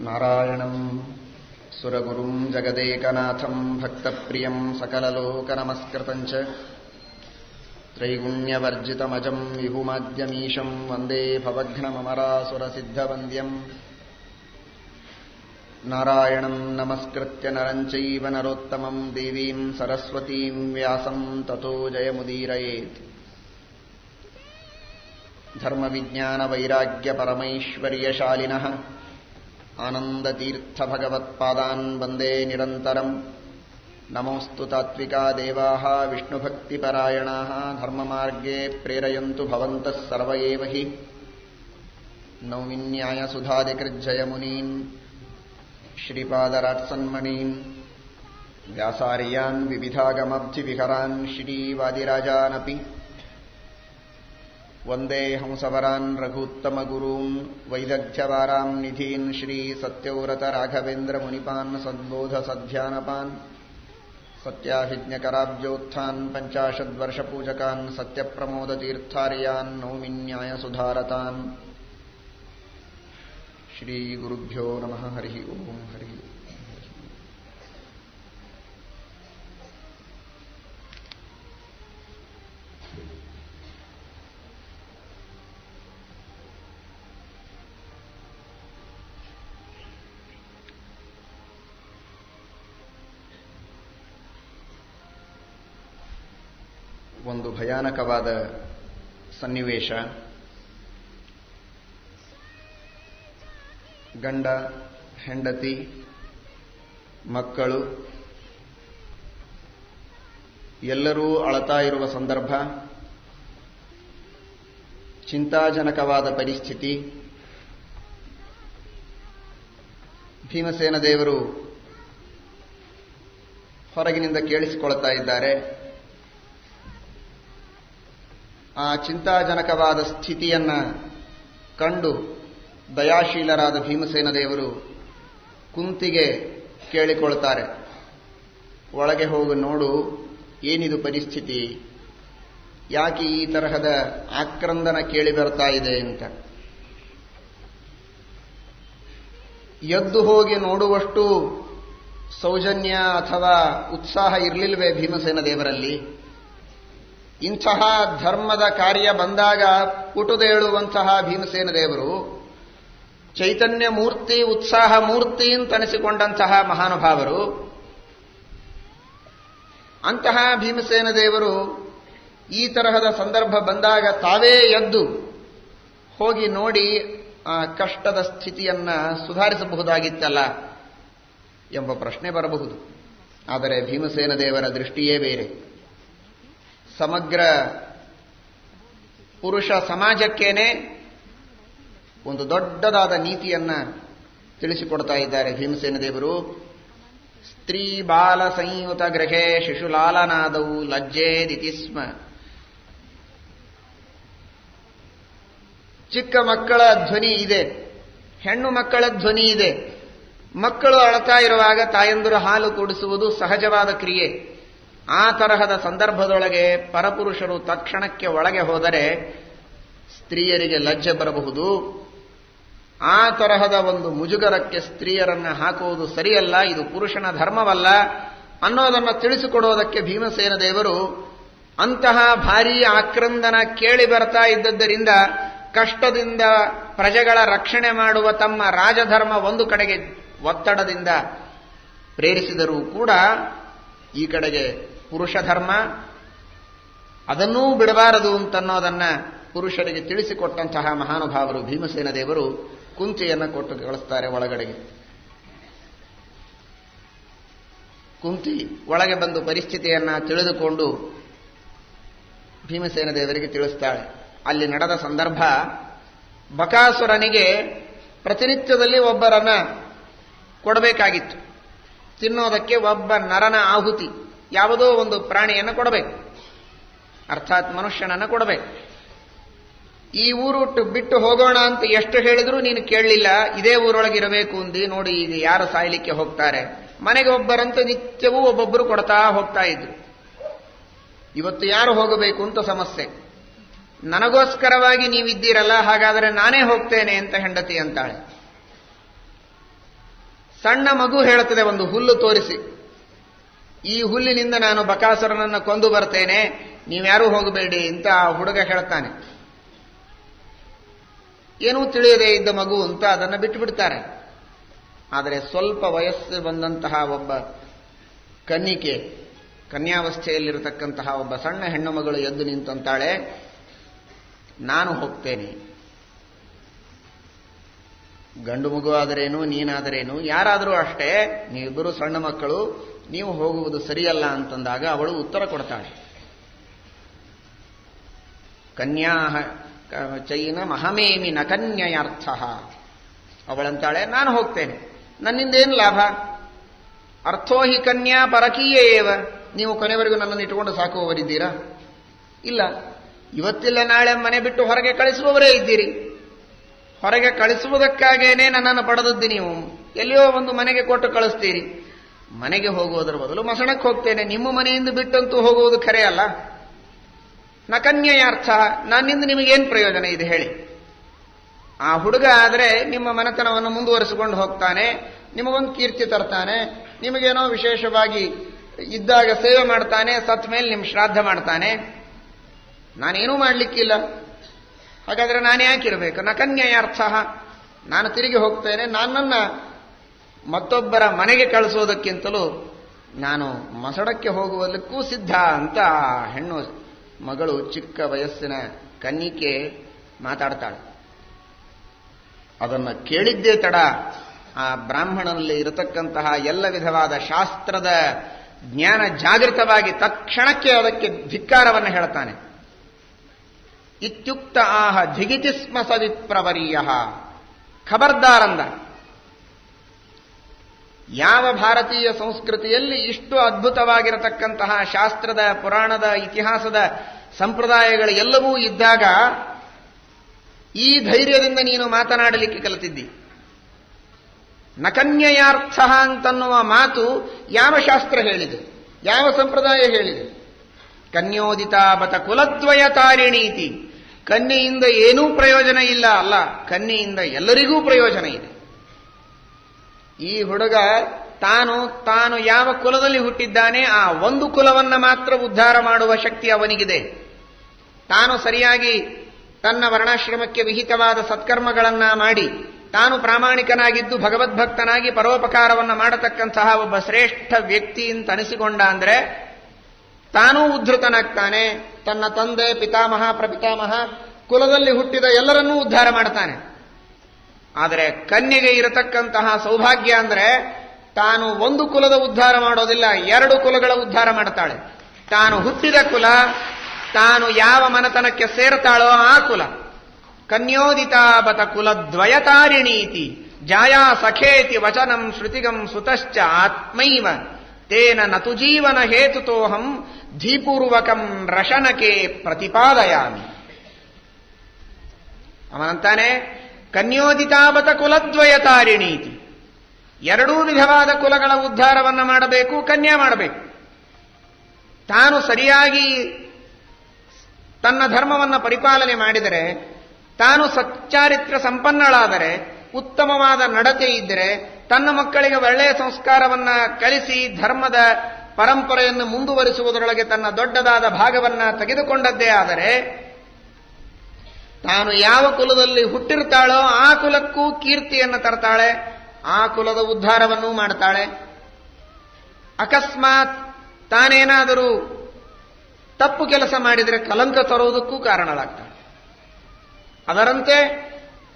नारायणम्। सुरगुरुम् जगदेकनाथम् भक्तप्रियम् सकललोकनमस्कृतम् च। त्रैगुण्यवर्जितमजम् विभुमाद्यमीशम् वन्दे भवघ्नममरासुरसिद्धवन्द्यम्। नारायणम् नमस्कृत्य नरम् चैव नरोत्तमम् देवीम् सरस्वतीम् व्यासम् ततो जयमुदीरयेत्। धर्मविज्ञानवैराग्यपरमैश्वर्यशालिनः आनन्दतीर्थभगवत्पादान् वन्दे निरन्तरम्। नमोऽस्तु तात्विका देवाः विष्णुभक्तिपरायणाः धर्ममार्गे प्रेरयन्तु भवन्तः सर्व एव हि। नौमिन्यायसुधादिकृज्जयमुनीन् श्रीपादराट्सन्मणीन् व्यासार्यान् विविधागमब्धिविहरान् श्रीवादिराजानपि वंदे हंसवरान् रघूत्तमगुरून् वैदग्ध्यवाराम् निधीन् श्रीसत्यव्रतराघवेन्द्रमुनिपान् सद्बोधसध्यानपान् सत्याभिज्ञकराब्जोत्थान् पञ्चाशद्वर्षपूजकान् सत्यप्रमोदतीर्थार्यान् नौमिन्यायसुधारतान् श्रीगुरुभ्यो नमः हरिः ओम् हरिः ಭಯಾನಕವಾದ ಸನ್ನಿವೇಶ. ಗಂಡ, ಹೆಂಡತಿ, ಮಕ್ಕಳು, ಎಲ್ಲರೂ ಅಳತಾ ಇರುವ ಸಂದರ್ಭ. ಚಿಂತಾಜನಕವಾದ ಪರಿಸ್ಥಿತಿ. ಭೀಮಸೇನ ದೇವರು ಹೊರಗಿನಿಂದ ಕೇಳಿಸಿಕೊಳ್ತಾ ಇದ್ದಾರೆ. ಆ ಚಿಂತಾಜನಕವಾದ ಸ್ಥಿತಿಯನ್ನ ಕಂಡು ದಯಾಶೀಲರಾದ ಭೀಮಸೇನ ದೇವರು ಕುಂತಿಗೆ ಕೇಳಿಕೊಳ್ತಾರೆ. ಒಳಗೆ ಹೋಗಿ ನೋಡು, ಏನಿದು ಪರಿಸ್ಥಿತಿ? ಯಾಕೆ ಈ ತರಹದ ಆಕ್ರಂದನ ಕೇಳಿ ಬರ್ತಾ ಇದೆ ಅಂತ. ಎದ್ದು ಹೋಗಿ ನೋಡುವಷ್ಟು ಸೌಜನ್ಯ ಅಥವಾ ಉತ್ಸಾಹ ಇರಲಿಲ್ವೇ ಭೀಮಸೇನ ದೇವರಲ್ಲಿ? ಇಂತಹ ಧರ್ಮದ ಕಾರ್ಯ ಬಂದಾಗ ಪುಟುದೇಳುವಂತಹ ಭೀಮಸೇನ ದೇವರು ಚೈತನ್ಯ ಮೂರ್ತಿ, ಉತ್ಸಾಹ ಮೂರ್ತಿ ಅಂತನಿಸಿಕೊಂಡಂತಹ ಮಹಾನುಭಾವರು. ಅಂತಹ ಭೀಮಸೇನ ದೇವರು ಈ ತರಹದ ಸಂದರ್ಭ ಬಂದಾಗ ತಾವೇ ಎದ್ದು ಹೋಗಿ ನೋಡಿ ಆ ಕಷ್ಟದ ಸ್ಥಿತಿಯನ್ನ ಸುಧಾರಿಸಬಹುದಾಗಿತ್ತಲ್ಲ ಎಂಬ ಪ್ರಶ್ನೆ ಬರಬಹುದು. ಆದರೆ ಭೀಮಸೇನ ದೇವರ ದೃಷ್ಟಿಯೇ ಬೇರೆ. ಸಮಗ್ರ ಪುರುಷ ಸಮಾಜಕ್ಕೇನೆ ಒಂದು ದೊಡ್ಡದಾದ ನೀತಿಯನ್ನ ತಿಳಿಸಿಕೊಡ್ತಾ ಇದ್ದಾರೆ ಭೀಮಸೇನ ದೇವರು. ಸ್ತ್ರೀ ಬಾಲ ಸಂಯುತ ಗೃಹೆ ಶಿಶುಲಾಲನಾದವು ಲಜ್ಜೇದಿತಿ ಸ್ಮ. ಚಿಕ್ಕ ಮಕ್ಕಳ ಧ್ವನಿ ಇದೆ, ಹೆಣ್ಣು ಮಕ್ಕಳ ಧ್ವನಿ ಇದೆ. ಮಕ್ಕಳು ಅಳತಾ ಇರುವಾಗ ತಾಯಂದಿರು ಹಾಲು ಕೊಡಿಸುವುದು ಸಹಜವಾದ ಕ್ರಿಯೆ. ಆ ತರಹದ ಸಂದರ್ಭದೊಳಗೆ ಪರಪುರುಷರು ತಕ್ಷಣಕ್ಕೆ ಒಳಗೆ ಹೋದರೆ ಸ್ತ್ರೀಯರಿಗೆ ಲಜ್ಜೆ ಬರಬಹುದು. ಆ ತರಹದ ಒಂದು ಮುಜುಗರಕ್ಕೆ ಸ್ತ್ರೀಯರನ್ನು ಹಾಕುವುದು ಸರಿಯಲ್ಲ, ಇದು ಪುರುಷನ ಧರ್ಮವಲ್ಲ ಅನ್ನೋದನ್ನು ತಿಳಿಸಿಕೊಡೋದಕ್ಕೆ ಭೀಮಸೇನ ದೇವರು ಅಂತಹ ಭಾರೀ ಆಕ್ರಂದನ ಕೇಳಿ ಬರ್ತಾ ಇದ್ದದ್ದರಿಂದ ಕಷ್ಟದಿಂದ ಪ್ರಜೆಗಳ ರಕ್ಷಣೆ ಮಾಡುವ ತಮ್ಮ ರಾಜಧರ್ಮ ಒಂದು ಕಡೆಗೆ ಒತ್ತಡದಿಂದ ಪ್ರೇರಿಸಿದರೂ ಕೂಡ ಈ ಕಡೆಗೆ ಪುರುಷ ಧರ್ಮ, ಅದನ್ನೂ ಬಿಡಬಾರದು ಅಂತನ್ನೋದನ್ನ ಪುರುಷರಿಗೆ ತಿಳಿಸಿಕೊಟ್ಟಂತಹ ಮಹಾನುಭಾವರು ಭೀಮಸೇನ ದೇವರು ಕುಂತಿಯನ್ನು ಕೊಟ್ಟು ಕಳಿಸ್ತಾರೆ ಒಳಗಡೆಗೆ. ಕುಂತಿ ಒಳಗೆ ಬಂದು ಪರಿಸ್ಥಿತಿಯನ್ನ ತಿಳಿದುಕೊಂಡು ಭೀಮಸೇನ ದೇವರಿಗೆ ತಿಳಿಸ್ತಾಳೆ. ಅಲ್ಲಿ ನಡೆದ ಸಂದರ್ಭ, ಬಕಾಸುರನಿಗೆ ಪ್ರತಿನಿತ್ಯದಲ್ಲಿ ಒಬ್ಬರನ್ನ ಕೊಡಬೇಕಾಗಿತ್ತು. ತಿನ್ನೋದಕ್ಕೆ ಒಬ್ಬ ನರನ ಆಹುತಿ. ಯಾವುದೋ ಒಂದು ಪ್ರಾಣಿಯನ್ನು ಕೊಡಬೇಕು. ಅರ್ಥಾತ್ ಮನುಷ್ಯನನ್ನು ಕೊಡಬೇಕು. ಈ ಊರು ಬಿಟ್ಟು ಹೋಗೋಣ ಅಂತ ಎಷ್ಟು ಹೇಳಿದರೂ ನೀನು ಕೇಳಲಿಲ್ಲ. ಇದೇ ಊರೊಳಗಿರಬೇಕು ಅಂದಿ ನೋಡಿ ಈಗ ಯಾರು ಸಾಯಲಿಕ್ಕೆ ಹೋಗ್ತಾರೆ. ಮನೆಗೆ ಒಬ್ಬರಂತೂ ನಿತ್ಯವೂ ಒಬ್ಬೊಬ್ಬರು ಕೊಡ್ತಾ ಹೋಗ್ತಾ ಇದ್ರು. ಇವತ್ತು ಯಾರು ಹೋಗಬೇಕು ಅಂತ ಸಮಸ್ಯೆ. ನನಗೋಸ್ಕರವಾಗಿ ನೀವಿದ್ದೀರಲ್ಲ, ಹಾಗಾದರೆ ನಾನೇ ಹೋಗ್ತೇನೆ ಅಂತ ಹೆಂಡತಿ ಅಂತಾಳೆ. ಸಣ್ಣ ಮಗು ಹೇಳುತ್ತದೆ, ಒಂದು ಹುಲ್ಲು ತೋರಿಸಿ. ಈ ಹುಲ್ಲಿನಿಂದ ನಾನು ಬಕಾಸುರನನ್ನು ಕೊಂದು ಬರ್ತೇನೆ, ನೀವ್ಯಾರೂ ಹೋಗಬೇಡಿ ಅಂತ ಆ ಹುಡುಗ ಹೇಳ್ತಾನೆ. ಏನೂ ತಿಳಿಯದೇ ಇದ್ದ ಮಗು ಅಂತ ಅದನ್ನು ಬಿಟ್ಟುಬಿಡ್ತಾರೆ. ಆದರೆ ಸ್ವಲ್ಪ ವಯಸ್ಸು ಬಂದಂತಹ ಒಬ್ಬ ಕನ್ನಿಕೆ, ಕನ್ಯಾವಸ್ಥೆಯಲ್ಲಿರತಕ್ಕಂತಹ ಒಬ್ಬ ಸಣ್ಣ ಹೆಣ್ಣು ಮಗಳು ಎದ್ದು ನಿಂತಂತಾಳೆ, ನಾನು ಹೋಗ್ತೇನೆ. ಗಂಡು ಮಗು ಆದರೇನು, ನೀನಾದರೇನು, ಯಾರಾದರೂ ಅಷ್ಟೇ, ನೀವಿಬ್ಬರು ಸಣ್ಣ ಮಕ್ಕಳು ನೀವು ಹೋಗುವುದು ಸರಿಯಲ್ಲ ಅಂತಂದಾಗ ಅವಳು ಉತ್ತರ ಕೊಡ್ತಾಳೆ. ಕನ್ಯಾ ಚೈನ ಮಹಮೇಮಿ ನ ಕನ್ಯಯಾರ್ಥ. ಅವಳಂತಾಳೆ, ನಾನು ಹೋಗ್ತೇನೆ. ನನ್ನಿಂದ ಏನು ಲಾಭ? ಅರ್ಥೋ ಹಿ ಕನ್ಯಾ ಪರಕೀಯೇವ ನೀವು ಕೊನೆವರೆಗೂ ನನ್ನನ್ನು ಇಟ್ಟುಕೊಂಡು ಸಾಕುವವರಿದ್ದೀರಾ? ಇಲ್ಲ. ಇವತ್ತಿಲ್ಲ, ನಾಳೆ ಮನೆ ಬಿಟ್ಟು ಹೊರಗೆ ಕಳಿಸುವವರೇ ಇದ್ದೀರಿ. ಹೊರಗೆ ಕಳಿಸುವುದಕ್ಕಾಗೇನೆ ನನ್ನನ್ನು ಪಡೆದದ್ದು ನೀವು. ಎಲ್ಲಿಯೋ ಒಂದು ಮನೆಗೆ ಕೊಟ್ಟು ಕಳಿಸ್ತೀರಿ. ಮನೆಗೆ ಹೋಗುವುದರ ಬದಲು ಮಸಣಕ್ಕೆ ಹೋಗ್ತೇನೆ. ನಿಮ್ಮ ಮನೆಯಿಂದ ಬಿಟ್ಟಂತೂ ಹೋಗುವುದು ಖರೆ ಅಲ್ಲ. ನಕನ್ಯಾರ್ಥ ನನ್ನಿಂದ ನಿಮಗೇನು ಪ್ರಯೋಜನ ಇದೆ ಹೇಳಿ. ಆ ಹುಡುಗ ಆದರೆ ನಿಮ್ಮ ಮನೆತನವನ್ನು ಮುಂದುವರಿಸಿಕೊಂಡು ಹೋಗ್ತಾನೆ, ನಿಮಗೊಂದು ಕೀರ್ತಿ ತರ್ತಾನೆ, ನಿಮಗೇನೋ ವಿಶೇಷವಾಗಿ ಇದ್ದಾಗ ಸೇವೆ ಮಾಡ್ತಾನೆ, ಸತ್ ಮೇಲೆ ನಿಮ್ಮ ಶ್ರಾದ್ದ ಮಾಡ್ತಾನೆ. ನಾನೇನೂ ಮಾಡಲಿಕ್ಕಿಲ್ಲ. ಹಾಗಾದರೆ ನಾನು ಯಾಕಿರಬೇಕು? ನಕನ್ಯಯಾರ್ಥ ನಾನು ತಿರುಗಿ ಹೋಗ್ತೇನೆ. ನನ್ನನ್ನು ಮತ್ತೊಬ್ಬರ ಮನೆಗೆ ಕಳಿಸೋದಕ್ಕಿಂತಲೂ ನಾನು ಮಸಡಕ್ಕೆ ಹೋಗುವುದಕ್ಕೂ ಸಿದ್ಧ ಅಂತ ಹೆಣ್ಣು ಮಗಳು ಚಿಕ್ಕ ವಯಸ್ಸಿನ ಕನ್ನಿಕೆ ಮಾತಾಡ್ತಾಳೆ. ಅದನ್ನು ಕೇಳಿದ್ದೇ ತಡ ಆ ಬ್ರಾಹ್ಮಣನಲ್ಲಿ ಇರತಕ್ಕಂತಹ ಎಲ್ಲ ವಿಧವಾದ ಶಾಸ್ತ್ರದ ಜ್ಞಾನ ಜಾಗೃತವಾಗಿ ತಕ್ಷಣಕ್ಕೆ ಅದಕ್ಕೆ ಧಿಕ್ಕಾರವನ್ನು ಹೇಳ್ತಾನೆ ಇತ್ಯುಕ್ತ ಆಹ ಜಿಗಿತಿಸ್ಮ ಸವಿಪ್ರವರೀಯ ಖಬರ್ದಾರಂದ ಯಾವ ಭಾರತೀಯ ಸಂಸ್ಕೃತಿಯಲ್ಲಿ ಇಷ್ಟು ಅದ್ಭುತವಾಗಿರತಕ್ಕಂತಹ ಶಾಸ್ತ್ರದ, ಪುರಾಣದ, ಇತಿಹಾಸದ ಸಂಪ್ರದಾಯಗಳು ಎಲ್ಲವೂ ಇದ್ದಾಗ ಈ ಧೈರ್ಯದಿಂದ ನೀನು ಮಾತನಾಡಲಿಕ್ಕೆ ಕಲಿತಿದ್ದಿ. ನಕನ್ಯಯಾರ್ಥ ಅಂತನ್ನುವ ಮಾತು ಯಾವ ಶಾಸ್ತ್ರ ಹೇಳಿದೆ? ಯಾವ ಸಂಪ್ರದಾಯ ಹೇಳಿದೆ? ಕನ್ಯೋದಿತಾ ಬತ ಕುಲದ್ವಯ ತಾರಿಣೀತಿ. ಕನ್ಯೆಯಿಂದ ಏನೂ ಪ್ರಯೋಜನ ಇಲ್ಲ ಅಲ್ಲ, ಕನ್ಯೆಯಿಂದ ಎಲ್ಲರಿಗೂ ಪ್ರಯೋಜನ ಇದೆ. ಈ ಹುಡುಗ ತಾನು ತಾನು ಯಾವ ಕುಲದಲ್ಲಿ ಹುಟ್ಟಿದ್ದಾನೆ, ಆ ಒಂದು ಕುಲವನ್ನ ಮಾತ್ರ ಉದ್ಧಾರ ಮಾಡುವ ಶಕ್ತಿ ಅವನಿಗಿದೆ. ತಾನು ಸರಿಯಾಗಿ ತನ್ನ ವರ್ಣಾಶ್ರಮಕ್ಕೆ ವಿಹಿತವಾದ ಸತ್ಕರ್ಮಗಳನ್ನ ಮಾಡಿ, ತಾನು ಪ್ರಾಮಾಣಿಕನಾಗಿದ್ದು ಭಗವದ್ಭಕ್ತನಾಗಿ ಪರೋಪಕಾರವನ್ನು ಮಾಡತಕ್ಕಂತಹ ಒಬ್ಬ ಶ್ರೇಷ್ಠ ವ್ಯಕ್ತಿ ಅಂತ ಅನಿಸಿಕೊಂಡ ಅಂದರೆ, ತಾನೂ ಉದ್ಧತನಾಗ್ತಾನೆ, ತನ್ನ ತಂದೆ, ಪಿತಾಮಹ, ಪ್ರಪಿತಾಮಹ, ಕುಲದಲ್ಲಿ ಹುಟ್ಟಿದ ಎಲ್ಲರನ್ನೂ ಉದ್ಧಾರ ಮಾಡ್ತಾನೆ. ಆದರೆ ಕನ್ಯೆಗೆ ಇರತಕ್ಕಂತಹ ಸೌಭಾಗ್ಯ ಅಂದರೆ ತಾನು ಒಂದು ಕುಲದ ಉದ್ಧಾರ ಮಾಡೋದಿಲ್ಲ, ಎರಡು ಕುಲಗಳ ಉದ್ಧಾರ ಮಾಡ್ತಾಳೆ. ತಾನು ಹುಟ್ಟಿದ ಕುಲ, ತಾನು ಯಾವ ಮನತನಕ್ಕೆ ಸೇರ್ತಾಳೋ ಆ ಕುಲ. ಕನ್ಯೋದಿತಾಬತ ಕುಲದ್ವಯತಾರಿಣೀತಿ, ಜಾಯಾ ಸಖೇತಿ ವಚನಂ ಶ್ರುತಿಗಂ ಸುತಶ್ಚ ಆತ್ಮೈವ, ತೇನ ನತು ಜೀವನ ಹೇತುತೋಹಂ ಧೀಪೂರ್ವಕಂ ರಶನಕೆ ಪ್ರತಿಪಾದಯಾಮಿ. ಅವನಂತಾನೆ ಕನ್ಯೋದಿತಾಬತ ಕುಲದ್ವಯತಾರಿಣೀತಿ ಎರಡೂ ವಿಧವಾದ ಕುಲಗಳ ಉದ್ಧಾರವನ್ನು ಮಾಡಬೇಕು, ಕನ್ಯಾ ಮಾಡಬೇಕು. ತಾನು ಸರಿಯಾಗಿ ತನ್ನ ಧರ್ಮವನ್ನು ಪರಿಪಾಲನೆ ಮಾಡಿದರೆ, ತಾನು ಸಚ್ಚಾರಿತ್ರ ಸಂಪನ್ನಳಾದರೆ, ಉತ್ತಮವಾದ ನಡತೆ ಇದ್ದರೆ, ತನ್ನ ಮಕ್ಕಳಿಗೆ ಒಳ್ಳೆಯ ಸಂಸ್ಕಾರವನ್ನ ಕಲಿಸಿ ಧರ್ಮದ ಪರಂಪರೆಯನ್ನು ಮುಂದುವರಿಸುವುದರೊಳಗೆ ತನ್ನ ದೊಡ್ಡದಾದ ಭಾಗವನ್ನ ತೆಗೆದುಕೊಂಡದ್ದೇ ಆದರೆ ತಾನು ಯಾವ ಕುಲದಲ್ಲಿ ಹುಟ್ಟಿರ್ತಾಳೋ ಆ ಕುಲಕ್ಕೂ ಕೀರ್ತಿಯನ್ನು ತರ್ತಾಳೆ, ಆ ಕುಲದ ಉದ್ಧಾರವನ್ನೂ ಮಾಡ್ತಾಳೆ. ಅಕಸ್ಮಾತ್ ತಾನೇನಾದರೂ ತಪ್ಪು ಕೆಲಸ ಮಾಡಿದರೆ ಕಲಂಕ ತರುವುದಕ್ಕೂ ಕಾರಣಳಾಗ್ತಾಳೆ. ಅದರಂತೆ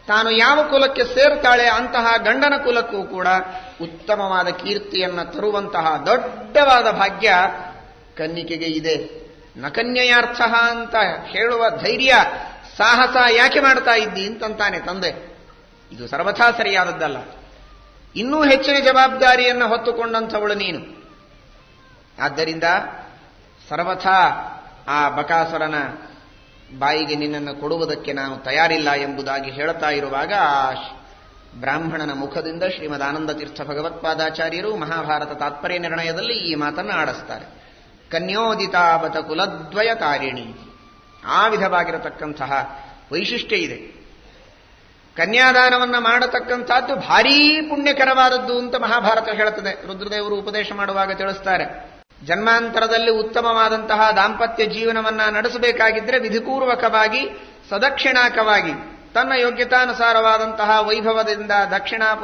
ತಾನು ಯಾವ ಕುಲಕ್ಕೆ ಸೇರ್ತಾಳೆ ಅಂತಹ ಗಂಡನ ಕುಲಕ್ಕೂ ಕೂಡ ಉತ್ತಮವಾದ ಕೀರ್ತಿಯನ್ನು ತರುವಂತಹ ದೊಡ್ಡವಾದ ಭಾಗ್ಯ ಕನ್ನಿಕೆಗೆ ಇದೆ. ನಕನ್ಯಯಾರ್ಥ ಅಂತ ಹೇಳುವ ಧೈರ್ಯ ಸಾಹಸ ಯಾಕೆ ಮಾಡ್ತಾ ಇದ್ದಿ ಅಂತಂತಾನೆ ತಂದೆ. ಇದು ಸರ್ವಥಾ ಸರಿಯಾದದ್ದಲ್ಲ. ಇನ್ನೂ ಹೆಚ್ಚಿನ ಜವಾಬ್ದಾರಿಯನ್ನು ಹೊತ್ತುಕೊಂಡಂಥವಳು ನೀನು. ಆದ್ದರಿಂದ ಸರ್ವಥಾ ಆ ಬಕಾಸುರನ ಬಾಯಿಗೆ ನಿನ್ನನ್ನು ಕೊಡುವುದಕ್ಕೆ ನಾನು ತಯಾರಿಲ್ಲ ಎಂಬುದಾಗಿ ಹೇಳುತ್ತಾ ಇರುವಾಗ ಆ ಬ್ರಾಹ್ಮಣನ ಮುಖದಿಂದ ಶ್ರೀಮದ್ ಆನಂದ ತೀರ್ಥ ಭಗವತ್ಪಾದಾಚಾರ್ಯರು ಮಹಾಭಾರತ ತಾತ್ಪರ್ಯ ನಿರ್ಣಯದಲ್ಲಿ ಈ ಮಾತನ್ನು ಆಡಿಸ್ತಾರೆ. ಕನ್ಯೋದಿತಾವತ ಕುಲದ್ವಯ ತಾರಿಣಿ ಆ ವಿಧವಾಗಿರತಕ್ಕಂತಹ ವೈಶಿಷ್ಟ್ಯ ಇದೆ. ಕನ್ಯಾದಾನವನ್ನ ಮಾಡತಕ್ಕಂಥದ್ದು ಭಾರೀ ಪುಣ್ಯಕರವಾದದ್ದು ಅಂತ ಮಹಾಭಾರತ ಹೇಳುತ್ತದೆ. ರುದ್ರದೇವರು ಉಪದೇಶ ಮಾಡುವಾಗ ತಿಳಿಸ್ತಾರೆ. ಜನ್ಮಾಂತರದಲ್ಲಿ ಉತ್ತಮವಾದಂತಹ ದಾಂಪತ್ಯ ಜೀವನವನ್ನ ನಡೆಸಬೇಕಾಗಿದ್ರೆ ವಿಧಿಪೂರ್ವಕವಾಗಿ, ಸದಕ್ಷಿಣಾಕವಾಗಿ, ತನ್ನ ಯೋಗ್ಯತಾನುಸಾರವಾದಂತಹ ವೈಭವದಿಂದ ದಕ್ಷಿಣಾ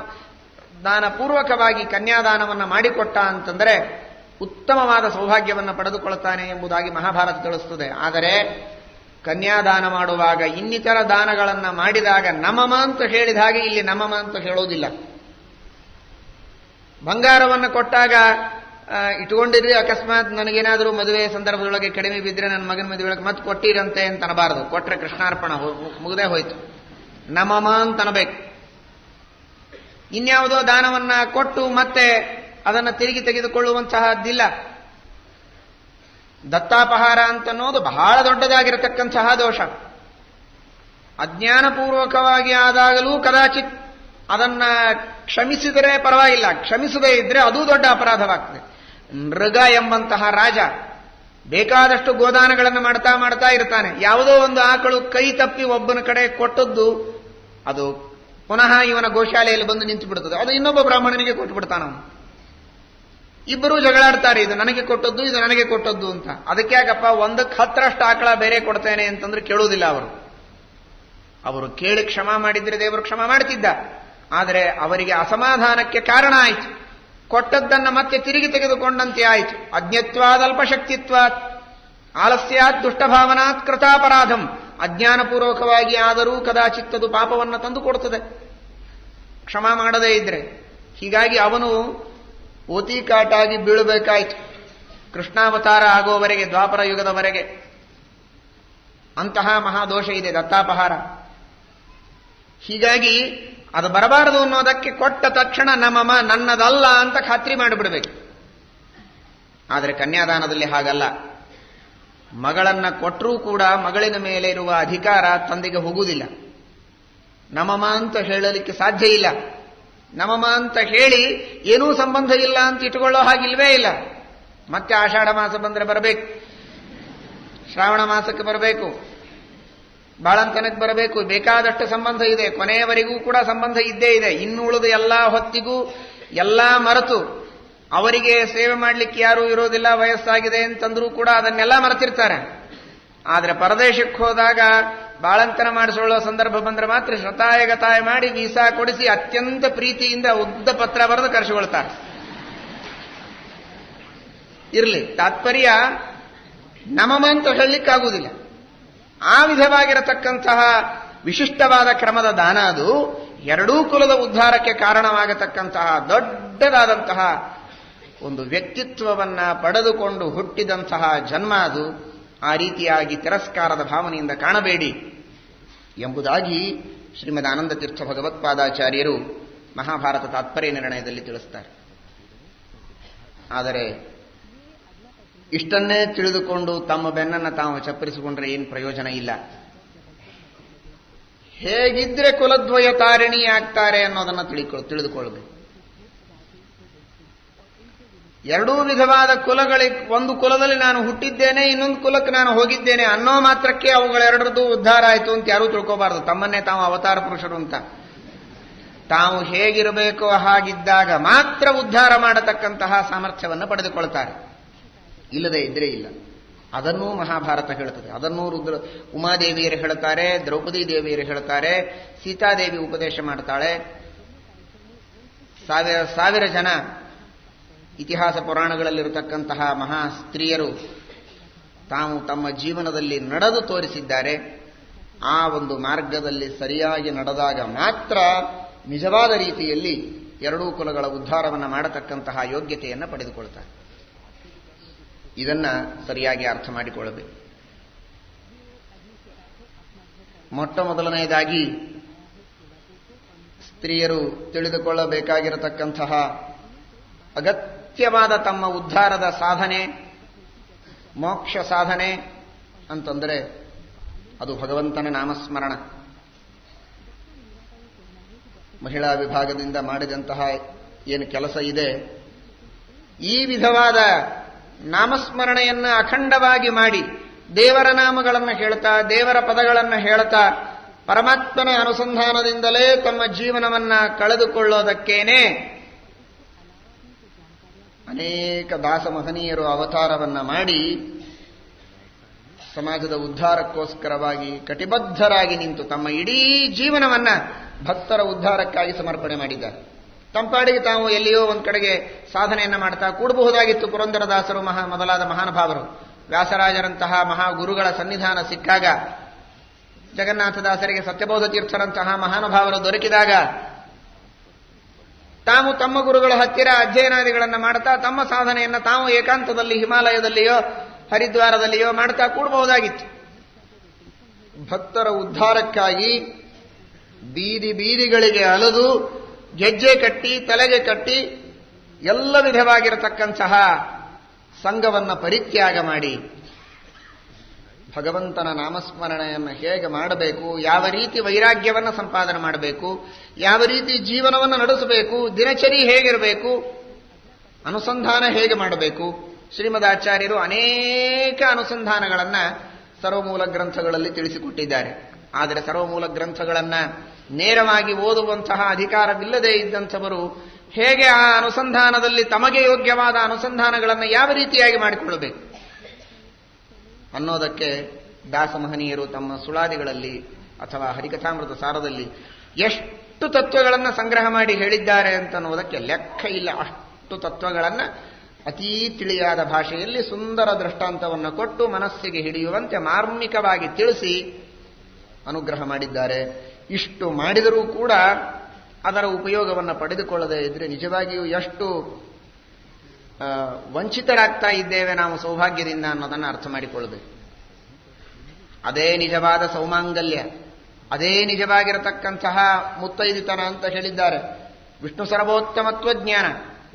ದಾನ ಪೂರ್ವಕವಾಗಿ ಕನ್ಯಾದಾನವನ್ನು ಮಾಡಿಕೊಟ್ಟ ಅಂತಂದರೆ ಉತ್ತಮವಾದ ಸೌಭಾಗ್ಯವನ್ನು ಪಡೆದುಕೊಳ್ಳುತ್ತಾನೆ ಎಂಬುದಾಗಿ ಮಹಾಭಾರತ ತಿಳಿಸುತ್ತದೆ ಆದರೆ ಕನ್ಯಾದಾನ ಮಾಡುವಾಗ ಇನ್ನಿತರ ದಾನಗಳನ್ನು ಮಾಡಿದಾಗ ನಮಮ ಅಂತ ಹೇಳಿದ ಹಾಗೆ ಇಲ್ಲಿ ನಮಮ ಅಂತ ಹೇಳೋದಿಲ್ಲ. ಬಂಗಾರವನ್ನು ಕೊಟ್ಟಾಗ ಇಟ್ಕೊಂಡಿರ್ರಿ ಅಕಸ್ಮಾತ್ ನನಗೇನಾದರೂ ಮದುವೆ ಸಂದರ್ಭದೊಳಗೆ ಕಡಿಮೆ ಬಿದ್ದರೆ ನನ್ನ ಮಗನ ಮದುವೆ ಮತ್ತೆ ಕೊಟ್ಟಿರಂತೆ ಅಂತ ಅನ್ನಬಾರದು ಕೊಟ್ಟರೆ ಕೃಷ್ಣಾರ್ಪಣ ಮುಗದೆ ಹೋಯಿತು. ನಮಮ ಅಂತ ಅನ್ನಬೇಕು ಇನ್ಯಾವುದೋ ದಾನವನ್ನ ಕೊಟ್ಟು ಮತ್ತೆ ಅದನ್ನು ತಿರುಗಿ ತೆಗೆದುಕೊಳ್ಳುವಂತಹದ್ದಿಲ್ಲ. ದತ್ತಾಪಹಾರ ಅಂತನ್ನೋದು ಬಹಳ ದೊಡ್ಡದಾಗಿರತಕ್ಕಂತಹ ದೋಷ. ಅಜ್ಞಾನಪೂರ್ವಕವಾಗಿ ಆದಾಗಲೂ ಕದಾಚಿತ್ ಅದನ್ನ ಕ್ಷಮಿಸಿದರೆ ಪರವಾಗಿಲ್ಲ. ಕ್ಷಮಿಸದೇ ಇದ್ರೆ ಅದೂ ದೊಡ್ಡ ಅಪರಾಧವಾಗ್ತದೆ. ಮೃಗ ಎಂಬಂತಹ ರಾಜ ಬೇಕಾದಷ್ಟು ಗೋದಾನಗಳನ್ನು ಮಾಡ್ತಾ ಮಾಡ್ತಾ ಇರ್ತಾನೆ. ಯಾವುದೋ ಒಂದು ಆಕಳು ಕೈ ತಪ್ಪಿ ಒಬ್ಬನ ಕಡೆ ಕೊಟ್ಟದ್ದು ಅದು ಪುನಃ ಇವನ ಗೋಶಾಲೆಯಲ್ಲಿ ಬಂದು ನಿಂತು ಬಿಡುತ್ತದೆ ಅದು ಇನ್ನೊಬ್ಬ ಬ್ರಾಹ್ಮಣನಿಗೆ ಕೊಟ್ಟು ಬಿಡ್ತಾನ ಅವನು ಇಬ್ಬರೂ ಜಗಳಾಡ್ತಾರೆ, ಇದು ನನಗೆ ಕೊಟ್ಟದ್ದು, ಇದು ನನಗೆ ಕೊಟ್ಟದ್ದು ಅಂತ. ಅದಕ್ಕೆ ಯಾಕಪ್ಪ, ಒಂದಕ್ಕೆ ಹತ್ತರಷ್ಟು ಆಕಳ ಬೇರೆ ಕೊಡ್ತೇನೆ ಅಂತಂದ್ರೆ ಕೇಳುವುದಿಲ್ಲ ಅವರು. ಅವರು ಕೇಳಿ ಕ್ಷಮ ಮಾಡಿದ್ರೆ ದೇವರು ಕ್ಷಮ ಮಾಡ್ತಿದ್ದ. ಆದರೆ ಅವರಿಗೆ ಅಸಮಾಧಾನಕ್ಕೆ ಕಾರಣ ಆಯಿತು. ಕೊಟ್ಟದ್ದನ್ನು ಮತ್ತೆ ತಿರುಗಿ ತೆಗೆದುಕೊಂಡಂತೆ ಆಯಿತು. ಅಜ್ಞತ್ವಾದ ಅಲ್ಪಶಕ್ತಿತ್ವ ಆಲಸ್ಯಾತ್ ದುಷ್ಟಭಾವನಾತ್ ಕೃತಾಪರಾಧಂ. ಅಜ್ಞಾನಪೂರ್ವಕವಾಗಿ ಆದರೂ ಕದಾಚಿತ್ತದು ಪಾಪವನ್ನು ತಂದು ಕೊಡುತ್ತದೆ ಕ್ಷಮ ಮಾಡದೇ ಇದ್ರೆ. ಹೀಗಾಗಿ ಅವನು ಓತಿಕಾಟಾಗಿ ಬೀಳಬೇಕಾಯಿತು. ಕೃಷ್ಣಾವತಾರ ಆಗುವವರೆಗೆ ದ್ವಾಪರ ಯುಗದವರೆಗೆ. ಅಂತಹ ಮಹಾದೋಷ ಇದೆ ದತ್ತಾಪಹಾರ. ಹೀಗಾಗಿ ಅದು ಬರಬಾರದು ಅನ್ನೋದಕ್ಕೆ ಕೊಟ್ಟ ತಕ್ಷಣ ನಮ್ಮಮ್ಮ ನನ್ನದಲ್ಲ ಅಂತ ಖಾತ್ರಿ ಮಾಡಿಬಿಡಬೇಕು. ಆದರೆ ಕನ್ಯಾದಾನದಲ್ಲಿ ಹಾಗಲ್ಲ. ಮಗಳನ್ನ ಕೊಟ್ಟರೂ ಕೂಡ ಮಗಳಿನ ಮೇಲೆ ಇರುವ ಅಧಿಕಾರ ತಂದೆಗೆ ಹೋಗುವುದಿಲ್ಲ. ನಮ್ಮಮ್ಮ ಅಂತ ಹೇಳಲಿಕ್ಕೆ ಸಾಧ್ಯ ಇಲ್ಲ. ನಮಮ ಅಂತ ಹೇಳಿ ಏನೂ ಸಂಬಂಧ ಇಲ್ಲ ಅಂತ ಇಟ್ಟುಕೊಳ್ಳೋ ಹಾಗಿಲ್ವೇ ಇಲ್ಲ. ಮತ್ತೆ ಆಷಾಢ ಮಾಸ ಬಂದರೆ ಬರಬೇಕು. ಶ್ರಾವಣ ಮಾಸಕ್ಕೆ ಬರಬೇಕು. ಬಾಳಂತನಕ್ಕೆ ಬರಬೇಕು. ಬೇಕಾದಷ್ಟು ಸಂಬಂಧ ಇದೆ. ಕೊನೆಯವರೆಗೂ ಕೂಡ ಸಂಬಂಧ ಇದ್ದೇ ಇದೆ. ಇನ್ನು ಉಳಿದ ಎಲ್ಲ ಹೊತ್ತಿಗೂ ಎಲ್ಲ ಮರೆತು ಅವರಿಗೆ ಸೇವೆ ಮಾಡಲಿಕ್ಕೆ ಯಾರೂ ಇರೋದಿಲ್ಲ. ವಯಸ್ಸಾಗಿದೆ ಅಂತಂದ್ರೂ ಕೂಡ ಅದನ್ನೆಲ್ಲ ಮರೆತಿರ್ತಾರೆ. ಆದರೆ ಪರದೇಶಕ್ಕೆ ಹೋದಾಗ ಬಾಳಂತನ ಮಾಡಿಸಿಕೊಳ್ಳೋ ಸಂದರ್ಭ ಬಂದ್ರೆ ಮಾತ್ರ ಶತಾಯ ಗತಾಯ ಮಾಡಿ ವೀಸಾ ಕೊಡಿಸಿ ಅತ್ಯಂತ ಪ್ರೀತಿಯಿಂದ ಉದ್ದ ಪತ್ರ ಬರೆದು ಕರೆಸಿಕೊಳ್ತಾರೆ. ಇರಲಿ. ತಾತ್ಪರ್ಯ ನಮಮ ಅಂತ ಹೇಳಲಿಕ್ಕಾಗುವುದಿಲ್ಲ. ಆ ವಿಧವಾಗಿರತಕ್ಕಂತಹ ವಿಶಿಷ್ಟವಾದ ಕ್ರಮದ ದಾನ ಅದು ಎರಡೂ ಕುಲದ ಉದ್ಧಾರಕ್ಕೆ ಕಾರಣವಾಗತಕ್ಕಂತಹ ದೊಡ್ಡದಾದಂತಹ ಒಂದು ವ್ಯಕ್ತಿತ್ವವನ್ನ ಪಡೆದುಕೊಂಡು ಹುಟ್ಟಿದಂತಹ ಜನ್ಮ ಅದು. ಆ ರೀತಿಯಾಗಿ ತಿರಸ್ಕಾರದ ಭಾವನೆಯಿಂದ ಕಾಣಬೇಡಿ. ಎಂಬುದಾಗಿ ಶ್ರೀಮದ್ ಆನಂದ ತೀರ್ಥ ಭಗವತ್ಪಾದಾಚಾರ್ಯರು ಮಹಾಭಾರತ ತಾತ್ಪರ್ಯ ನಿರ್ಣಯದಲ್ಲಿ ತಿಳಿಸ್ತಾರೆ. ಆದರೆ ಇಷ್ಟನ್ನೇ ತಿಳಿದುಕೊಂಡು ತಮ್ಮ ಬೆನ್ನನ್ನು ತಾವು ಚಪ್ಪರಿಸಿಕೊಂಡ್ರೆ ಏನು ಪ್ರಯೋಜನ ಇಲ್ಲ. ಹೇಗಿದ್ರೆ ಕುಲದ್ವಯ ತಾರಿಣಿ ಆಗ್ತಾರೆ ಅನ್ನೋದನ್ನ ತಿಳಿಕೊ ತಿಳಿದುಕೊಳ್ಬೇಕು ಎರಡೂ ವಿಧವಾದ ಕುಲಗಳಿಗೆ ಒಂದು ಕುಲದಲ್ಲಿ ನಾನು ಹುಟ್ಟಿದ್ದೇನೆ, ಇನ್ನೊಂದು ಕುಲಕ್ಕೆ ನಾನು ಹೋಗಿದ್ದೇನೆ ಅನ್ನೋ ಮಾತ್ರಕ್ಕೆ ಅವುಗಳೆರಡರದ್ದು ಉದ್ಧಾರ ಆಯಿತು ಅಂತ ಯಾರೂ ತಿಳ್ಕೋಬಾರದು. ತಮ್ಮನ್ನೇ ತಾವು ಅವತಾರ ಪುರುಷರು ಅಂತ. ತಾವು ಹೇಗಿರಬೇಕೋ ಹಾಗಿದ್ದಾಗ ಮಾತ್ರ ಉದ್ಧಾರ ಮಾಡತಕ್ಕಂತಹ ಸಾಮರ್ಥ್ಯವನ್ನು ಪಡೆದುಕೊಳ್ತಾರೆ. ಇಲ್ಲದೆ ಇದ್ರೆ ಇಲ್ಲ. ಅದನ್ನೂ ಮಹಾಭಾರತ ಹೇಳುತ್ತದೆ. ಅದನ್ನೂ ರುದ್ರ, ಉಮಾದೇವಿಯರು ಹೇಳುತ್ತಾರೆ, ದ್ರೌಪದಿ ದೇವಿಯರು ಹೇಳುತ್ತಾರೆ, ಸೀತಾದೇವಿ ಉಪದೇಶ ಮಾಡ್ತಾಳೆ. ಸಾವಿರ ಸಾವಿರ ಜನ ಇತಿಹಾಸ ಪುರಾಣಗಳಲ್ಲಿರತಕ್ಕಂತಹ ಮಹಾ ಸ್ತ್ರೀಯರು ತಾವು ತಮ್ಮ ಜೀವನದಲ್ಲಿ ನಡೆದು ತೋರಿಸಿದ್ದಾರೆ. ಆ ಒಂದು ಮಾರ್ಗದಲ್ಲಿ ಸರಿಯಾಗಿ ನಡೆದಾಗ ಮಾತ್ರ ನಿಜವಾದ ರೀತಿಯಲ್ಲಿ ಎರಡೂ ಕುಲಗಳ ಉದ್ಧಾರವನ್ನು ಮಾಡತಕ್ಕಂತಹ ಯೋಗ್ಯತೆಯನ್ನು ಪಡೆದುಕೊಳ್ತಾರೆ. ಇದನ್ನ ಸರಿಯಾಗಿ ಅರ್ಥ ಮಾಡಿಕೊಳ್ಳಬೇಕು. ಮೊಟ್ಟ ಮೊದಲನೆಯದಾಗಿ ಸ್ತ್ರೀಯರು ತಿಳಿದುಕೊಳ್ಳಬೇಕಾಗಿರತಕ್ಕಂತಹ ಅಗತ್ಯವಾದ ತಮ್ಮ ಉದ್ಧಾರದ ಸಾಧನೆ, ಮೋಕ್ಷ ಸಾಧನೆ ಅಂತಂದರೆ ಅದು ಭಗವಂತನ ನಾಮಸ್ಮರಣ. ಮಹಿಳಾ ವಿಭಾಗದಿಂದ ಮಾಡಿದಂತಹ ಏನು ಕೆಲಸ ಇದೆ, ಈ ವಿಧವಾದ ನಾಮಸ್ಮರಣೆಯನ್ನು ಅಖಂಡವಾಗಿ ಮಾಡಿ, ದೇವರ ನಾಮಗಳನ್ನು ಹೇಳ್ತಾ, ದೇವರ ಪದಗಳನ್ನು ಹೇಳ್ತಾ, ಪರಮಾತ್ಮನ ಅನುಸಂಧಾನದಿಂದಲೇ ತಮ್ಮ ಜೀವನವನ್ನು ಕಳೆದುಕೊಳ್ಳೋದಕ್ಕೇನೆ ಅನೇಕ ದಾಸ ಮಹನೀಯರು ಅವತಾರವನ್ನ ಮಾಡಿ ಸಮಾಜದ ಉದ್ಧಾರಕ್ಕೋಸ್ಕರವಾಗಿ ಕಟಿಬದ್ಧರಾಗಿ ನಿಂತು ತಮ್ಮ ಇಡೀ ಜೀವನವನ್ನ ಭಕ್ತರ ಉದ್ಧಾರಕ್ಕಾಗಿ ಸಮರ್ಪಣೆ ಮಾಡಿದ್ದಾರೆ. ತಂಪಾಡಿಗೆ ತಾವು ಎಲ್ಲಿಯೋ ಒಂದು ಕಡೆಗೆ ಸಾಧನೆಯನ್ನು ಮಾಡ್ತಾ ಕೂಡಬಹುದಾಗಿತ್ತು ಪುರಂದರದಾಸರು ಮಹಾ ಮೊದಲಾದ ಮಹಾನುಭಾವರು. ವ್ಯಾಸರಾಜರಂತಹ ಮಹಾಗುರುಗಳ ಸನ್ನಿಧಾನ ಸಿಕ್ಕಾಗ ಜಗನ್ನಾಥದಾಸರಿಗೆ ಸತ್ಯಬೋಧ ತೀರ್ಥರಂತಹ ಮಹಾನುಭಾವರು ದೊರಕಿದಾಗ ತಾವು ತಮ್ಮ ಗುರುಗಳ ಹತ್ತಿರ ಅಧ್ಯಯನಾದಿಗಳನ್ನು ಮಾಡ್ತಾ ತಮ್ಮ ಸಾಧನೆಯನ್ನು ತಾವು ಏಕಾಂತದಲ್ಲಿ ಹಿಮಾಲಯದಲ್ಲಿಯೋ, ಹರಿದ್ವಾರದಲ್ಲಿಯೋ ಮಾಡ್ತಾ ಕೂಡಬಹುದಾಗಿತ್ತು. ಭಕ್ತರ ಉದ್ಧಾರಕ್ಕಾಗಿ ಬೀದಿ ಬೀದಿಗಳಿಗೆ ಅಲದು, ಗೆಜ್ಜೆ ಕಟ್ಟಿ, ತಲೆಗೆ ಕಟ್ಟಿ, ಎಲ್ಲ ವಿಧವಾಗಿರತಕ್ಕಂತಹ ಸಂಘವನ್ನು ಪರಿತ್ಯಾಗ ಮಾಡಿ ಭಗವಂತನ ನಾಮಸ್ಮರಣೆಯನ್ನು ಹೇಗೆ ಮಾಡಬೇಕು, ಯಾವ ರೀತಿ ವೈರಾಗ್ಯವನ್ನು ಸಂಪಾದನೆ ಮಾಡಬೇಕು, ಯಾವ ರೀತಿ ಜೀವನವನ್ನು ನಡೆಸಬೇಕು, ದಿನಚರಿ ಹೇಗಿರಬೇಕು, ಅನುಸಂಧಾನ ಹೇಗೆ ಮಾಡಬೇಕು ಶ್ರೀಮದ್ ಆಚಾರ್ಯರು ಅನೇಕ ಅನುಸಂಧಾನಗಳನ್ನು ಸರ್ವಮೂಲ ಗ್ರಂಥಗಳಲ್ಲಿ ತಿಳಿಸಿಕೊಟ್ಟಿದ್ದಾರೆ. ಆದರೆ ಸರ್ವಮೂಲ ಗ್ರಂಥಗಳನ್ನು ನೇರವಾಗಿ ಓದುವಂತಹ ಅಧಿಕಾರವಿಲ್ಲದೆ ಇದ್ದಂಥವರು ಹೇಗೆ ಆ ಅನುಸಂಧಾನದಲ್ಲಿ ತಮಗೆ ಯೋಗ್ಯವಾದ ಅನುಸಂಧಾನಗಳನ್ನು ಯಾವ ರೀತಿಯಾಗಿ ಮಾಡಿಕೊಳ್ಳಬೇಕು? ಅನ್ನೋದಕ್ಕೆ ದಾಸಮಹನೀಯರು ತಮ್ಮ ಸುಳಾದಿಗಳಲ್ಲಿ ಅಥವಾ ಹರಿಕಥಾಮೃತ ಸಾರದಲ್ಲಿ ಎಷ್ಟು ತತ್ವಗಳನ್ನು ಸಂಗ್ರಹ ಮಾಡಿ ಹೇಳಿದ್ದಾರೆ ಅಂತ ಅನ್ನೋದಕ್ಕೆ ಲೆಕ್ಕ ಇಲ್ಲ. ಅಷ್ಟು ತತ್ವಗಳನ್ನು ಅತೀ ತಿಳಿಯಾದ ಭಾಷೆಯಲ್ಲಿ ಸುಂದರ ದೃಷ್ಟಾಂತವನ್ನು ಕೊಟ್ಟು ಮನಸ್ಸಿಗೆ ಹಿಡಿಯುವಂತೆ ಮಾರ್ಮಿಕವಾಗಿ ತಿಳಿಸಿ ಅನುಗ್ರಹ ಮಾಡಿದ್ದಾರೆ. ಇಷ್ಟು ಮಾಡಿದರೂ ಕೂಡ ಅದರ ಉಪಯೋಗವನ್ನು ಪಡೆದುಕೊಳ್ಳದೆ ಇದ್ರೆ ನಿಜವಾಗಿಯೂ ಎಷ್ಟು ವಂಚಿತರಾಗ್ತಾ ಇದ್ದೇವೆ ನಾವು ಸೌಭಾಗ್ಯದಿಂದ ಅನ್ನೋದನ್ನು ಅರ್ಥ ಮಾಡಿಕೊಳ್ಳಬೇಕು ಅದೇ ನಿಜವಾದ ಸೌಮಾಂಗಲ್ಯ, ಅದೇ ನಿಜವಾಗಿರತಕ್ಕಂತಹ ಮುತ್ತೈದಿತನ ಅಂತ ಹೇಳಿದ್ದಾರೆ. ವಿಷ್ಣು ಸರ್ವೋತ್ತಮತ್ವ ಜ್ಞಾನ,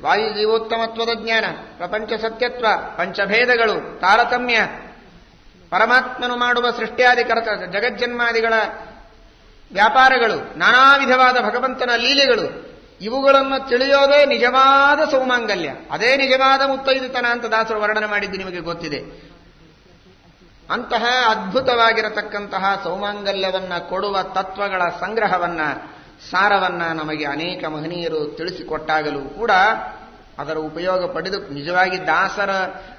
ವಾಯು ಜೀವೋತ್ತಮತ್ವದ ಜ್ಞಾನ, ಪ್ರಪಂಚ ಸತ್ಯತ್ವ, ಪಂಚಭೇದಗಳು, ತಾರತಮ್ಯ, ಪರಮಾತ್ಮನು ಮಾಡುವ ಸೃಷ್ಟಿಯಾದಿ ಕರ್ತ, ಜಗಜ್ಜನ್ಮಾದಿಗಳ ವ್ಯಾಪಾರಗಳು, ನಾನಾ ವಿಧವಾದ ಭಗವಂತನ ಲೀಲೆಗಳು ಇವುಗಳನ್ನು ತಿಳಿಯೋದೇ ನಿಜವಾದ ಸೌಮಾಂಗಲ್ಯ. ಅದೇ ನಿಜವಾದ ಮುತ್ತೈದುತನ ಅಂತ ದಾಸರು ವರ್ಣನೆ ಮಾಡಿದ್ದು ನಿಮಗೆ ಗೊತ್ತಿದೆ. ಅಂತಹ ಅದ್ಭುತವಾಗಿರತಕ್ಕಂತಹ ಸೌಮಾಂಗಲ್ಯವನ್ನ ಕೊಡುವ ತತ್ವಗಳ ಸಂಗ್ರಹವನ್ನ, ಸಾರವನ್ನ ನಮಗೆ ಅನೇಕ ಮಹನೀಯರು ತಿಳಿಸಿಕೊಟ್ಟಾಗಲೂ ಕೂಡ ಅದರ ಉಪಯೋಗ ಪಡೆದು ನಿಜವಾಗಿ ದಾಸರ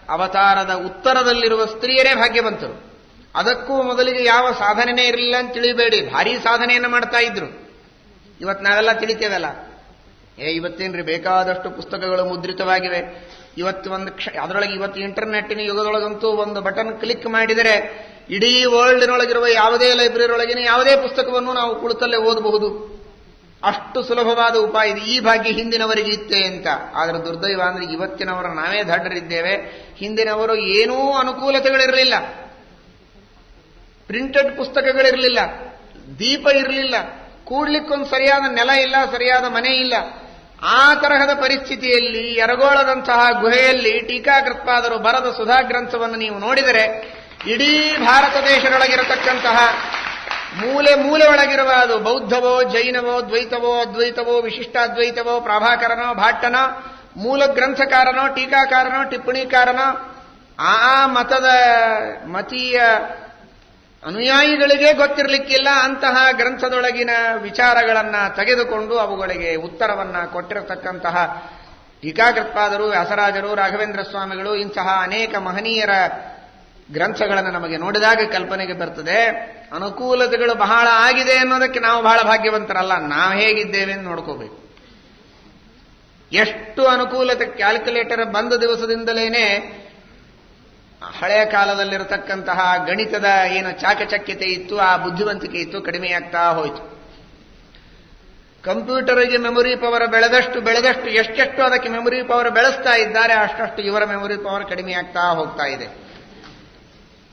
ಅವತಾರದ ಉತ್ತರದಲ್ಲಿರುವ ಸ್ತ್ರೀಯರೇ ಭಾಗ್ಯವಂತರು ಅದಕ್ಕೂ ಮೊದಲಿಗೆ ಯಾವ ಸಾಧನೆನೇ ಇರಲಿಲ್ಲ ಅಂತ ತಿಳಿಬೇಡಿ. ಭಾರೀ ಸಾಧನೆಯನ್ನು ಮಾಡ್ತಾ ಇದ್ರು. ಇವತ್ತು ನಾವೆಲ್ಲ ತಿಳಿತೇವಲ್ಲ. ಏ, ಇವತ್ತೇನ್ರಿ? ಬೇಕಾದಷ್ಟು ಪುಸ್ತಕಗಳು ಮುದ್ರಿತವಾಗಿವೆ. ಇವತ್ತು ಒಂದು ಕ್ಷ ಅದರೊಳಗೆ ಇವತ್ತು ಇಂಟರ್ನೆಟ್ಟಿನ ಯುಗದೊಳಗಂತೂ ಒಂದು ಬಟನ್ ಕ್ಲಿಕ್ ಮಾಡಿದರೆ ಇಡೀ ವರ್ಲ್ಡ್ನೊಳಗಿರುವ ಯಾವುದೇ ಲೈಬ್ರರಿ ಒಳಗಿನ ಯಾವುದೇ ಪುಸ್ತಕವನ್ನು ನಾವು ಕುಳಿತಲ್ಲೇ ಓದಬಹುದು. ಅಷ್ಟು ಸುಲಭವಾದ ಉಪಾಯ ಇದು. ಈ ಭಾಗ್ಯ ಹಿಂದಿನವರಿಗೆ ಇತ್ತೆ ಅಂತ. ಆದರೆ ದುರ್ದೈವ ಅಂದ್ರೆ ಇವತ್ತಿನವರು ನಾವೇ ದಡ್ಡರಿದ್ದೇವೆ. ಹಿಂದಿನವರು ಏನೂ ಅನುಕೂಲತೆಗಳಿರಲಿಲ್ಲ. ಪ್ರಿಂಟೆಡ್ ಪುಸ್ತಕಗಳಿರಲಿಲ್ಲ. ದೀಪ ಇರಲಿಲ್ಲ. ಕೂಡ್ಲಿಕ್ಕೊಂದು ಸರಿಯಾದ ನೆಲ ಇಲ್ಲ, ಸರಿಯಾದ ಮನೆ ಇಲ್ಲ. ಆ ತರಹದ ಪರಿಸ್ಥಿತಿಯಲ್ಲಿ ಎರಗೋಳದಂತಹ ಗುಹೆಯಲ್ಲಿ ಟೀಕಾಕೃತ್ಪಾದರು ಬರದ ಸುಧಾ ಗ್ರಂಥವನ್ನು ನೀವು ನೋಡಿದರೆ, ಇಡೀ ಭಾರತ ದೇಶದೊಳಗಿರತಕ್ಕಂತಹ ಮೂಲೆ ಮೂಲೆ ಒಳಗಿರುವ ಅದು ಬೌದ್ಧವೋ, ಜೈನವೋ, ದ್ವೈತವೋ, ಅದ್ವೈತವೋ, ವಿಶಿಷ್ಟಾದ್ವೈತವೋ, ಪ್ರಾಭಾಕರನೋ, ಭಾಟ್ಟನೋ ಮೂಲ ಗ್ರಂಥಕಾರನೋ ಟೀಕಾಕಾರನೋ, ಟಿಪ್ಪಣಿಕಾರನೋ, ಆ ಆ ಮತದ ಮತೀಯ ಅನುಯಾಯಿಗಳಿಗೆ ಗೊತ್ತಿರಲಿಕ್ಕಿಲ್ಲ ಅಂತಹ ಗ್ರಂಥದೊಳಗಿನ ವಿಚಾರಗಳನ್ನ ತೆಗೆದುಕೊಂಡು ಅವುಗಳಿಗೆ ಉತ್ತರವನ್ನ ಕೊಟ್ಟಿರತಕ್ಕಂತಹ ಟೀಕಾಕೃತ್ಪಾದರು, ವ್ಯಾಸರಾಜರು, ರಾಘವೇಂದ್ರ ಸ್ವಾಮಿಗಳು ಇಂತಹ ಅನೇಕ ಮಹನೀಯರ ಗ್ರಂಥಗಳನ್ನು ನಮಗೆ ನೋಡಿದಾಗ ಕಲ್ಪನೆಗೆ ಬರ್ತದೆ. ಅನುಕೂಲತೆಗಳು ಬಹಳ ಆಗಿದೆ ಅನ್ನೋದಕ್ಕೆ ನಾವು ಬಹಳ ಭಾಗ್ಯವಂತರಲ್ಲ. ನಾವು ಹೇಗಿದ್ದೇವೆ ಅಂತ ನೋಡ್ಕೋಬೇಕು. ಎಷ್ಟು ಅನುಕೂಲತೆ ಕ್ಯಾಲ್ಕುಲೇಟರ್ ಬಂದ ದಿವಸದಿಂದಲೇನೆ ಹಳೆಯ ಕಾಲದಲ್ಲಿರತಕ್ಕಂತಹ ಗಣಿತದ ಏನು ಚಾಕಚಕ್ಯತೆ ಇತ್ತು, ಆ ಬುದ್ಧಿವಂತಿಕೆ ಇತ್ತು, ಕಡಿಮೆಯಾಗ್ತಾ ಹೋಯಿತು. ಕಂಪ್ಯೂಟರಿಗೆ ಮೆಮೊರಿ ಪವರ್ ಬೆಳೆದಷ್ಟು ಬೆಳೆದಷ್ಟು ಎಷ್ಟೆಷ್ಟು ಅದಕ್ಕೆ ಮೆಮೊರಿ ಪವರ್ ಬೆಳೆಸ್ತಾ ಇದ್ದಾರೆ, ಅಷ್ಟಷ್ಟು ಇವರ ಮೆಮೊರಿ ಪವರ್ ಕಡಿಮೆಯಾಗ್ತಾ ಹೋಗ್ತಾ ಇದೆ.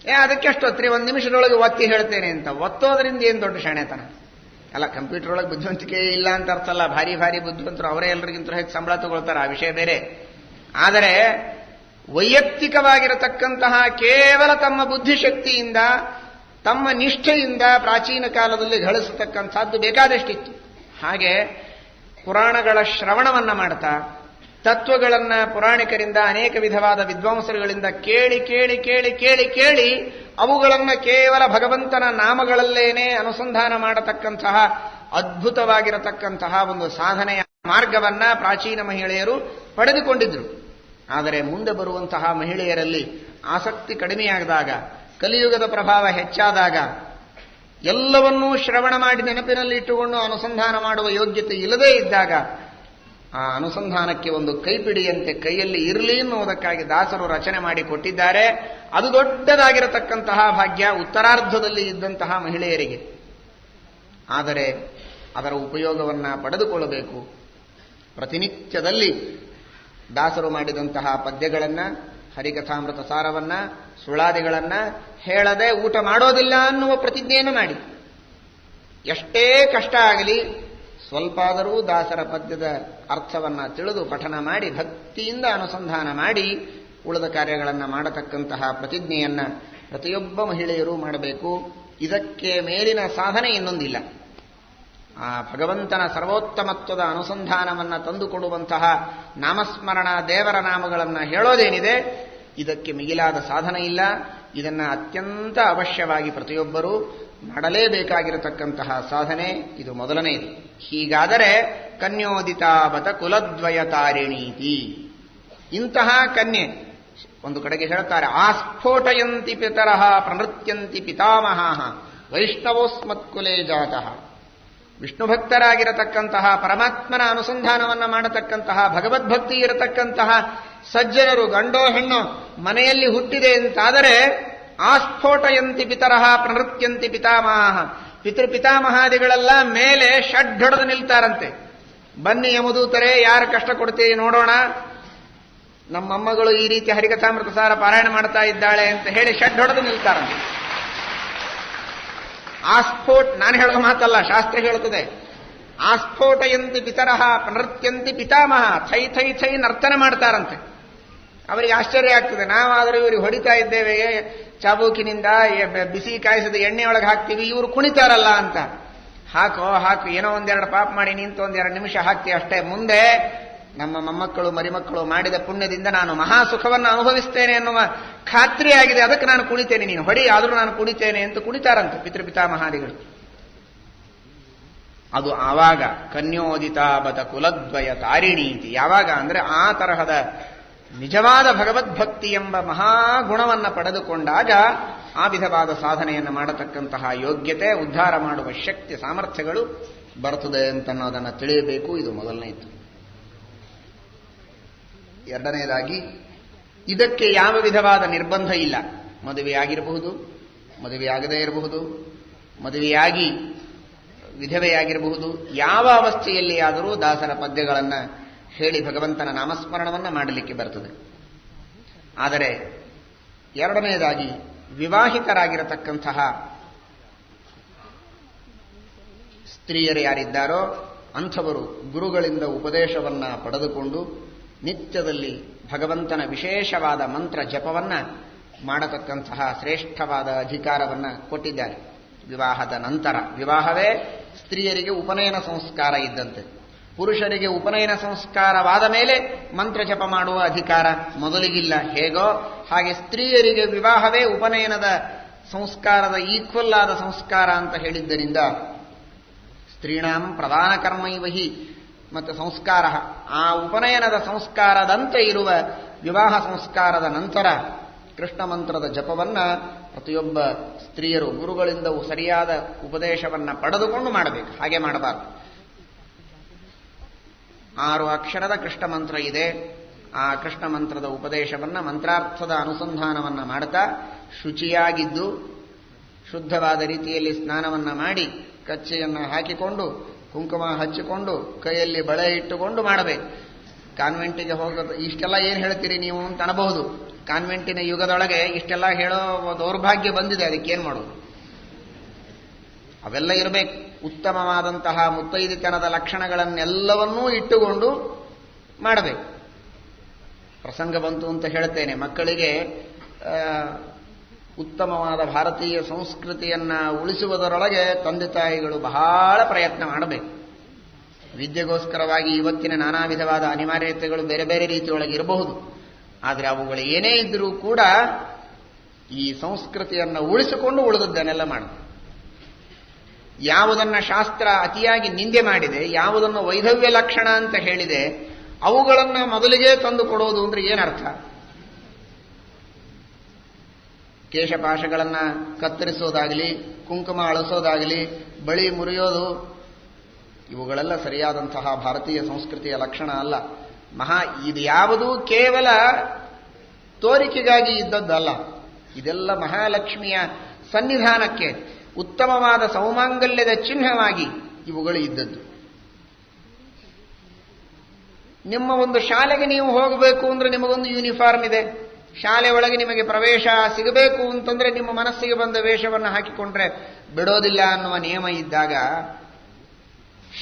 ಏ, ಅದಕ್ಕೆ ಎಷ್ಟು ಹೊತ್ರಿ ಒಂದು ನಿಮಿಷದೊಳಗೆ ಒತ್ತಿ ಹೇಳ್ತೇನೆ ಅಂತ. ಒತ್ತೋದ್ರಿಂದ ಏನು ದೊಡ್ಡ ಶಾಣೆತನ? ಅಲ್ಲ ಕಂಪ್ಯೂಟರ್ ಒಳಗೆ ಬುದ್ಧಿವಂತಿಕೆ ಇಲ್ಲ ಅಂತ ಅರ್ಥ ಅಲ್ಲ. ಭಾರಿ ಭಾರಿ ಬುದ್ಧಿವಂತರು ಅವರೇ ಎಲ್ಲರಿಗಿಂತ ಹೆಚ್ಚು ಸಂಬಳ ತಗೊಳ್ತಾರೆ, ಆ ವಿಷಯ ಬೇರೆ. ಆದರೆ ವೈಯಕ್ತಿಕವಾಗಿರತಕ್ಕಂತಹ ಕೇವಲ ತಮ್ಮ ಬುದ್ಧಿಶಕ್ತಿಯಿಂದ, ತಮ್ಮ ನಿಷ್ಠೆಯಿಂದ ಪ್ರಾಚೀನ ಕಾಲದಲ್ಲಿ ಗಳಿಸತಕ್ಕಂಥದ್ದು ಬೇಕಾದಷ್ಟಿತ್ತು. ಹಾಗೆ ಪುರಾಣಗಳ ಶ್ರವಣವನ್ನು ಮಾಡ್ತಾ, ತತ್ವಗಳನ್ನ ಪುರಾಣಿಕರಿಂದ ಅನೇಕ ವಿಧವಾದ ವಿದ್ವಾಂಸರುಗಳಿಂದ ಕೇಳಿ ಕೇಳಿ ಕೇಳಿ ಕೇಳಿ ಕೇಳಿ ಅವುಗಳನ್ನು ಕೇವಲ ಭಗವಂತನ ನಾಮಗಳಲ್ಲೇನೆ ಅನುಸಂಧಾನ ಮಾಡತಕ್ಕಂತಹ ಅದ್ಭುತವಾಗಿರತಕ್ಕಂತಹ ಒಂದು ಸಾಧನೆಯ ಮಾರ್ಗವನ್ನ ಪ್ರಾಚೀನ ಮಹಿಳೆಯರು ಪಡೆದುಕೊಂಡಿದ್ರು. ಆದರೆ ಮುಂದೆ ಬರುವಂತಹ ಮಹಿಳೆಯರಲ್ಲಿ ಆಸಕ್ತಿ ಕಡಿಮೆಯಾಗದಾಗ ಕಲಿಯುಗದ ಪ್ರಭಾವ ಹೆಚ್ಚಾದಾಗ, ಎಲ್ಲವನ್ನೂ ಶ್ರವಣ ಮಾಡಿ ನೆನಪಿನಲ್ಲಿ ಇಟ್ಟುಕೊಂಡು ಅನುಸಂಧಾನ ಮಾಡುವ ಯೋಗ್ಯತೆ ಇಲ್ಲದೇ ಇದ್ದಾಗ, ಆ ಅನುಸಂಧಾನಕ್ಕೆ ಒಂದು ಕೈಪಿಡಿಯಂತೆ ಕೈಯಲ್ಲಿ ಇರಲಿ ಎನ್ನುವುದಕ್ಕಾಗಿ ದಾಸರು ರಚನೆ ಮಾಡಿ ಕೊಟ್ಟಿದ್ದಾರೆ. ಅದು ದೊಡ್ಡದಾಗಿರತಕ್ಕಂತಹ ಭಾಗ್ಯ ಉತ್ತರಾರ್ಧದಲ್ಲಿ ಇದ್ದಂತಹ ಮಹಿಳೆಯರಿಗೆ. ಆದರೆ ಅದರ ಉಪಯೋಗವನ್ನು ಪಡೆದುಕೊಳ್ಳಬೇಕು. ಪ್ರತಿನಿತ್ಯದಲ್ಲಿ ದಾಸರು ಮಾಡಿದಂತಹ ಪದ್ಯಗಳನ್ನು, ಹರಿಕಥಾಮೃತ ಸಾರವನ್ನ ಸುಳಾದಿಗಳನ್ನ ಹೇಳದೆ ಊಟ ಮಾಡೋದಿಲ್ಲ ಅನ್ನುವ ಪ್ರತಿಜ್ಞೆಯನ್ನು ಮಾಡಿ. ಎಷ್ಟೇ ಕಷ್ಟ ಆಗಲಿ ಸ್ವಲ್ಪ ಆದರೂ ದಾಸರ ಪದ್ಯದ ಅರ್ಥವನ್ನ ತಿಳಿದು ಪಠನ ಮಾಡಿ, ಭಕ್ತಿಯಿಂದ ಅನುಸಂಧಾನ ಮಾಡಿ, ಉಳಿದ ಕಾರ್ಯಗಳನ್ನು ಮಾಡತಕ್ಕಂತಹ ಪ್ರತಿಜ್ಞೆಯನ್ನ ಪ್ರತಿಯೊಬ್ಬ ಮಹಿಳೆಯರು ಮಾಡಬೇಕು. ಇದಕ್ಕೆ ಮೇಲಿನ ಸಾಧನೆ ಇನ್ನೊಂದಿಲ್ಲ. ಆ ಭಗವಂತನ ಸರ್ವೋತ್ತಮತ್ವದ ಅನುಸಂಧಾನವನ್ನು ತಂದುಕೊಡುವಂತಹ ನಾಮಸ್ಮರಣ ದೇವರ ನಾಮಗಳನ್ನು ಹೇಳೋದೇನಿದೆ? ಇದಕ್ಕೆ ಮಿಗಿಲಾದ ಸಾಧನೆ ಇಲ್ಲ. ಇದನ್ನು ಅತ್ಯಂತ ಅವಶ್ಯವಾಗಿ ಪ್ರತಿಯೊಬ್ಬರೂ ಮಾಡಲೇಬೇಕಾಗಿರತಕ್ಕಂತಹ ಸಾಧನೆ ಇದು ಮೊದಲನೆಯದು ಹೀಗಾದರೆ ಕನ್ಯೋದಿತಾವತ ಕುಲದ್ವಯ ತಾರಿಣೀತಿ ಇಂತಹ ಕನ್ಯೆ, ಒಂದು ಕಡೆಗೆ ಹೇಳ್ತಾರೆ ಆಸ್ಫೋಟಯಂತಿ ಪಿತರಹ ಪ್ರನೃತ್ಯಂತಿ ಪಿತಾಮಹ, ವೈಷ್ಣವೋಸ್ಮತ್ಕುಲೇ ಜಾತಃ. ವಿಷ್ಣು ಭಕ್ತರಾಗಿರತಕ್ಕಂತಹ ಪರಮಾತ್ಮನ ಅನುಸಂಧಾನವನ್ನು ಮಾಡತಕ್ಕಂತಹ ಭಗವದ್ಭಕ್ತಿ ಇರತಕ್ಕಂತಹ ಸಜ್ಜನರು, ಗಂಡೋ ಹೆಣ್ಣೋ, ಮನೆಯಲ್ಲಿ ಹುಟ್ಟಿದೆ ಅಂತಾದರೆ ಆಸ್ಫೋಟಯಂತಿ ಪಿತರಹ ಪ್ರನೃತ್ಯಂತಿ ಪಿತಾಮಹ. ಪಿತೃಪಿತಾಮಹಾದಿಗಳೆಲ್ಲ ಮೇಲೆ ಷಡ್ ಹೊಡೆದು ನಿಲ್ತಾರಂತೆ. ಬನ್ನಿ ಯಮದೂತರೆ, ಯಾರು ಕಷ್ಟ ಕೊಡ್ತೀರಿ ನೋಡೋಣ. ನಮ್ಮಮ್ಮಗಳು ಈ ರೀತಿ ಹರಿಕಥಾಮೃತ ಸಾರ ಪಾರಾಯಣ ಮಾಡ್ತಾ ಇದ್ದಾಳೆ ಅಂತ ಹೇಳಿ ಷಡ್ ಹೊಡೆದು ನಿಲ್ತಾರಂತೆ. ಆಸ್ಫೋಟ್, ನಾನು ಹೇಳೋ ಮಾತಲ್ಲ, ಶಾಸ್ತ್ರ ಹೇಳುತ್ತದೆ. ಆಸ್ಫೋಟಯಂತಿ ಪಿತರಹ ನೃತ್ಯಂತಿ ಪಿತಾಮಹ, ಥೈ ಥೈ ಥೈ ನರ್ತನ ಮಾಡ್ತಾರಂತೆ. ಅವರಿಗೆ ಆಶ್ಚರ್ಯ ಆಗ್ತದೆ. ನಾವಾದರೂ ಇವರಿಗೆ ಹೊಡಿತಾ ಇದ್ದೇವೆ ಚಾಬೂಕಿನಿಂದ ಬಿಸಿ ಕಾಯಿಸಿದ ಎಣ್ಣೆ ಒಳಗೆ ಹಾಕ್ತೀವಿ, ಇವರು ಕುಣಿತಾರಲ್ಲ ಅಂತ. ಹಾಕೋ, ಹಾಕು, ಏನೋ ಒಂದೆರಡು ಪಾಪ ಮಾಡಿ, ನಿಂತು ಒಂದೆರಡು ನಿಮಿಷ ಹಾಕ್ತಿ ಅಷ್ಟೇ. ಮುಂದೆ ನಮ್ಮ ಮೊಮ್ಮಕ್ಕಳು, ಮರಿಮಕ್ಕಳು ಮಾಡಿದ ಪುಣ್ಯದಿಂದ ನಾನು ಮಹಾ ಸುಖವನ್ನು ಅನುಭವಿಸ್ತೇನೆ ಅನ್ನುವ ಖಾತ್ರಿಯಾಗಿದೆ ಅದಕ್ಕೆ ನಾನು ಕುಣಿತೇನೆ. ನೀನು ಹೊಡಿ, ಆದರೂ ನಾನು ಕುಣಿತೇನೆ ಅಂತ ಕುಣಿತಾರಂತೆ ಪಿತೃಪಿತಾಮಹಾದಿಗಳು. ಅದು ಆವಾಗ ಕನ್ಯೋದಿತಾಬತ ಕುಲದ್ವಯ ತಾರಿಣೀತಿ. ಯಾವಾಗ ಅಂದರೆ ಆ ತರಹದ ನಿಜವಾದ ಭಗವದ್ಭಕ್ತಿ ಎಂಬ ಮಹಾಗುಣವನ್ನು ಪಡೆದುಕೊಂಡಾಗ ಆ ವಿಧವಾದ ಸಾಧನೆಯನ್ನು ಮಾಡತಕ್ಕಂತಹ ಯೋಗ್ಯತೆ, ಉದ್ಧಾರ ಮಾಡುವ ಶಕ್ತಿ, ಸಾಮರ್ಥ್ಯಗಳು ಬರ್ತದೆ ಅಂತನ್ನೋದನ್ನು ತಿಳಿಯಬೇಕು. ಇದು ಮೊದಲನೆಯದು ಎರಡನೆಯದಾಗಿ, ಇದಕ್ಕೆ ಯಾವ ವಿಧವಾದ ನಿರ್ಬಂಧ ಇಲ್ಲ. ಮದುವೆಯಾಗಿರಬಹುದು, ಮದುವೆಯಾಗದೇ ಇರಬಹುದು, ಮದುವೆಯಾಗಿ ವಿಧವೆಯಾಗಿರಬಹುದು, ಯಾವ ಅವಸ್ಥೆಯಲ್ಲಿಯಾದರೂ ದಾಸರ ಪದ್ಯಗಳನ್ನು ಹೇಳಿ ಭಗವಂತನ ನಾಮಸ್ಮರಣವನ್ನು ಮಾಡಲಿಕ್ಕೆ ಬರ್ತದೆ. ಆದರೆ, ಎರಡನೆಯದಾಗಿ, ವಿವಾಹಿತರಾಗಿರತಕ್ಕಂತಹ ಸ್ತ್ರೀಯರು ಯಾರಿದ್ದಾರೋ, ಅಂಥವರು ಗುರುಗಳಿಂದ ಉಪದೇಶವನ್ನ ಪಡೆದುಕೊಂಡು ನಿತ್ಯದಲ್ಲಿ ಭಗವಂತನ ವಿಶೇಷವಾದ ಮಂತ್ರ ಜಪವನ್ನ ಮಾಡತಕ್ಕಂತಹ ಶ್ರೇಷ್ಠವಾದ ಅಧಿಕಾರವನ್ನ ಕೊಟ್ಟಿದ್ದಾರೆ. ವಿವಾಹದ ನಂತರ. ವಿವಾಹವೇ ಸ್ತ್ರೀಯರಿಗೆ ಉಪನಯನ ಸಂಸ್ಕಾರ ಇದ್ದಂತೆ. ಪುರುಷರಿಗೆ ಉಪನಯನ ಸಂಸ್ಕಾರವಾದ ಮೇಲೆ ಮಂತ್ರ ಜಪ ಮಾಡುವ ಅಧಿಕಾರ ಮೊದಲಿಗಿಲ್ಲ. ಹೇಗೋ? ಹಾಗೆ ಸ್ತ್ರೀಯರಿಗೆ ವಿವಾಹವೇ ಉಪನಯನದ ಸಂಸ್ಕಾರದ ಈಕ್ವಲ್ ಆದ ಸಂಸ್ಕಾರ ಅಂತ ಹೇಳಿದ್ದರಿಂದ ಸ್ತ್ರೀಣಾಂ ಪ್ರಧಾನ ಕರ್ಮೈವಹಿ ಮತ್ತು ಸಂಸ್ಕಾರ. ಆ ಉಪನಯನದ ಸಂಸ್ಕಾರದಂತೆ ಇರುವ ವಿವಾಹ ಸಂಸ್ಕಾರದ ನಂತರ ಕೃಷ್ಣ ಮಂತ್ರದ ಜಪವನ್ನು ಪ್ರತಿಯೊಬ್ಬ ಸ್ತ್ರೀಯರು ಗುರುಗಳಿಂದ ಸರಿಯಾದ ಉಪದೇಶವನ್ನು ಪಡೆದುಕೊಂಡು ಮಾಡಬೇಕು. ಹಾಗೆ ಮಾಡಬಾರದು. ಆರು ಅಕ್ಷರದ ಕೃಷ್ಣ ಮಂತ್ರ ಇದೆ. ಆ ಕೃಷ್ಣ ಮಂತ್ರದ ಉಪದೇಶವನ್ನು ಮಂತ್ರಾರ್ಥದ ಅನುಸಂಧಾನವನ್ನು ಮಾಡ್ತಾ ಶುಚಿಯಾಗಿದ್ದು ಶುದ್ಧವಾದ ರೀತಿಯಲ್ಲಿ ಸ್ನಾನವನ್ನು ಮಾಡಿ ಕಚ್ಚೆಯನ್ನು ಹಾಕಿಕೊಂಡು ಕುಂಕುಮ ಹಚ್ಚಿಕೊಂಡು ಕೈಯಲ್ಲಿ ಬಳೆ ಇಟ್ಟುಕೊಂಡು ಮಾಡಬೇಕು. ಕಾನ್ವೆಂಟಿಗೆ ಹೋಗೋದು ಇಷ್ಟೆಲ್ಲ ಏನು ಹೇಳ್ತೀರಿ ನೀವು ಅಂತ ಅನಬಹುದು. ಕಾನ್ವೆಂಟಿನ ಯುಗದೊಳಗೆ ಇಷ್ಟೆಲ್ಲ ಹೇಳೋ ದೌರ್ಭಾಗ್ಯ ಬಂದಿದೆ ಅದಕ್ಕೇನು ಮಾಡೋದು? ಅವೆಲ್ಲ ಇರಬೇಕು. ಉತ್ತಮವಾದಂತಹ ಮುತ್ತೈದಿತನದ ಲಕ್ಷಣಗಳನ್ನೆಲ್ಲವನ್ನೂ ಇಟ್ಟುಕೊಂಡು ಮಾಡಬೇಕು. ಪ್ರಸಂಗ ಬಂತು ಅಂತ ಹೇಳ್ತೇನೆ. ಮಕ್ಕಳಿಗೆ ಉತ್ತಮವಾದ ಭಾರತೀಯ ಸಂಸ್ಕೃತಿಯನ್ನ ಉಳಿಸುವುದರೊಳಗೆ ತಂದೆ ತಾಯಿಗಳು ಬಹಳ ಪ್ರಯತ್ನ ಮಾಡಬೇಕು. ವಿದ್ಯೆಗೋಸ್ಕರವಾಗಿ ಇವತ್ತಿನ ನಾನಾ ವಿಧವಾದ ಅನಿವಾರ್ಯತೆಗಳು ಬೇರೆ ಬೇರೆ ರೀತಿಯೊಳಗೆ ಇರಬಹುದು. ಆದರೆ ಅವುಗಳು ಏನೇ ಇದ್ದರೂ ಕೂಡ ಈ ಸಂಸ್ಕೃತಿಯನ್ನು ಉಳಿಸಿಕೊಂಡು ಉಳಿದದ್ದನ್ನೆಲ್ಲ ಮಾಡುತ್ತೆ ಯಾವುದನ್ನು ಶಾಸ್ತ್ರ ಅತಿಯಾಗಿ ನಿಂದೆ ಮಾಡಿದೆ, ಯಾವುದನ್ನು ವೈಧವ್ಯ ಲಕ್ಷಣ ಅಂತ ಹೇಳಿದೆ, ಅವುಗಳನ್ನು ಮೊದಲಿಗೆ ತಂದು ಕೊಡೋದು ಅಂದ್ರೆ ಏನರ್ಥ? ಕೇಶಪಾಶಗಳನ್ನ ಕತ್ತರಿಸೋದಾಗಲಿ, ಕುಂಕುಮ ಅಳಿಸೋದಾಗಲಿ, ಬಳಿ ಮುರಿಯೋದು ಇವುಗಳೆಲ್ಲ ಸರಿಯಾದಂತಹ ಭಾರತೀಯ ಸಂಸ್ಕೃತಿಯ ಲಕ್ಷಣ ಅಲ್ಲ. ಮಹಾ, ಇದು ಯಾವುದೂ ಕೇವಲ ತೋರಿಕೆಗಾಗಿ ಇದ್ದದ್ದಲ್ಲ. ಇದೆಲ್ಲ ಮಹಾಲಕ್ಷ್ಮಿಯ ಸನ್ನಿಧಾನಕ್ಕೆ ಉತ್ತಮವಾದ ಸೌಮಾಂಗಲ್ಯದ ಚಿಹ್ನವಾಗಿ ಇವುಗಳು ಇದ್ದದ್ದು. ನಿಮ್ಮ ಒಂದು ಶಾಲೆಗೆ ನೀವು ಹೋಗಬೇಕು ಅಂದ್ರೆ ನಿಮಗೊಂದು ಯೂನಿಫಾರ್ಮ್ ಇದೆ. ಶಾಲೆ ಒಳಗೆ ನಿಮಗೆ ಪ್ರವೇಶ ಸಿಗಬೇಕು ಅಂತಂದ್ರೆ ನಿಮ್ಮ ಮನಸ್ಸಿಗೆ ಬಂದ ವೇಷವನ್ನು ಹಾಕಿಕೊಂಡ್ರೆ ಬಿಡೋದಿಲ್ಲ ಅನ್ನುವ ನಿಯಮ ಇದ್ದಾಗ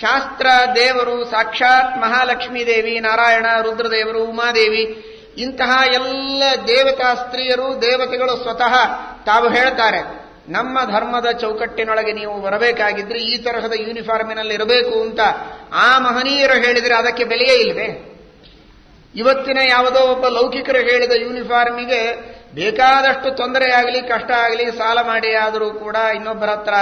ಶಾಸ್ತ್ರ ದೇವರು, ಸಾಕ್ಷಾತ್ ಮಹಾಲಕ್ಷ್ಮೀ ದೇವಿ, ನಾರಾಯಣ, ರುದ್ರದೇವರು, ಉಮಾದೇವಿ, ಇಂತಹ ಎಲ್ಲ ದೇವತಾ ಸ್ತ್ರೀಯರು, ದೇವತೆಗಳು ಸ್ವತಃ ತಾವು ಹೇಳ್ತಾರೆ, ನಮ್ಮ ಧರ್ಮದ ಚೌಕಟ್ಟಿನೊಳಗೆ ನೀವು ಬರಬೇಕಾಗಿದ್ರೆ ಈ ತರಹದ ಯೂನಿಫಾರ್ಮಿನಲ್ಲಿ ಇರಬೇಕು ಅಂತ ಆ ಮಹನೀಯರು ಹೇಳಿದರೆ ಅದಕ್ಕೆ ಬೆಲೆಯೇ ಇಲ್ವೇ? ಇವತ್ತಿನ ಯಾವುದೋ ಒಬ್ಬ ಲೌಕಿಕರು ಹೇಳಿದ ಯೂನಿಫಾರ್ಮಿಗೆ ಬೇಕಾದಷ್ಟು ತೊಂದರೆ ಆಗಲಿ, ಕಷ್ಟ ಆಗಲಿ, ಸಾಲ ಮಾಡಿ ಆದರೂ ಕೂಡ ಇನ್ನೊಬ್ಬರ ಹತ್ರ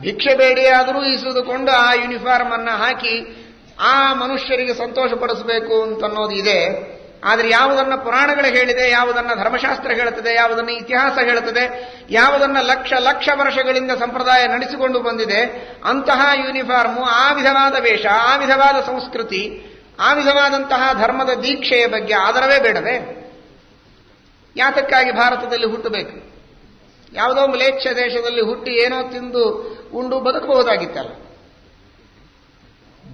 ಭಿಕ್ಷೆ ಬೇಡಿ ಆದರೂ ಇಸಿದುಕೊಂಡು ಆ ಯೂನಿಫಾರ್ಮ್ ಅನ್ನ ಹಾಕಿ ಆ ಮನುಷ್ಯರಿಗೆ ಸಂತೋಷಪಡಿಸಬೇಕು ಅಂತನ್ನೋದು ಇದೆ. ಆದರೆ ಯಾವುದನ್ನ ಪುರಾಣಗಳು ಹೇಳಿದೆ, ಯಾವುದನ್ನ ಧರ್ಮಶಾಸ್ತ್ರ ಹೇಳುತ್ತದೆ, ಯಾವುದನ್ನ ಇತಿಹಾಸ ಹೇಳುತ್ತದೆ, ಯಾವುದನ್ನ ಲಕ್ಷ ಲಕ್ಷ ವರ್ಷಗಳಿಂದ ಸಂಪ್ರದಾಯ ನಡೆಸಿಕೊಂಡು ಬಂದಿದೆ, ಅಂತಹ ಯೂನಿಫಾರ್ಮು ಆ ವಿಧವಾದ ವೇಷ, ಆ ವಿಧವಾದ ಸಂಸ್ಕೃತಿ ಆ ವಿಧವಾದಂತಹ ಧರ್ಮದ ದೀಕ್ಷೆಯ ಬಗ್ಗೆ ಆದರವೇ ಬೇಡವೇ? ಯಾತಕ್ಕಾಗಿ ಭಾರತದಲ್ಲಿ ಹುಟ್ಟಬೇಕು? ಯಾವುದೋ ಮಲೇಚ್ಛ ದೇಶದಲ್ಲಿ ಹುಟ್ಟಿ ಏನೋ ತಿಂದು ಉಂಡು ಬದುಕಬಹುದಾಗಿತ್ತಲ್ಲ.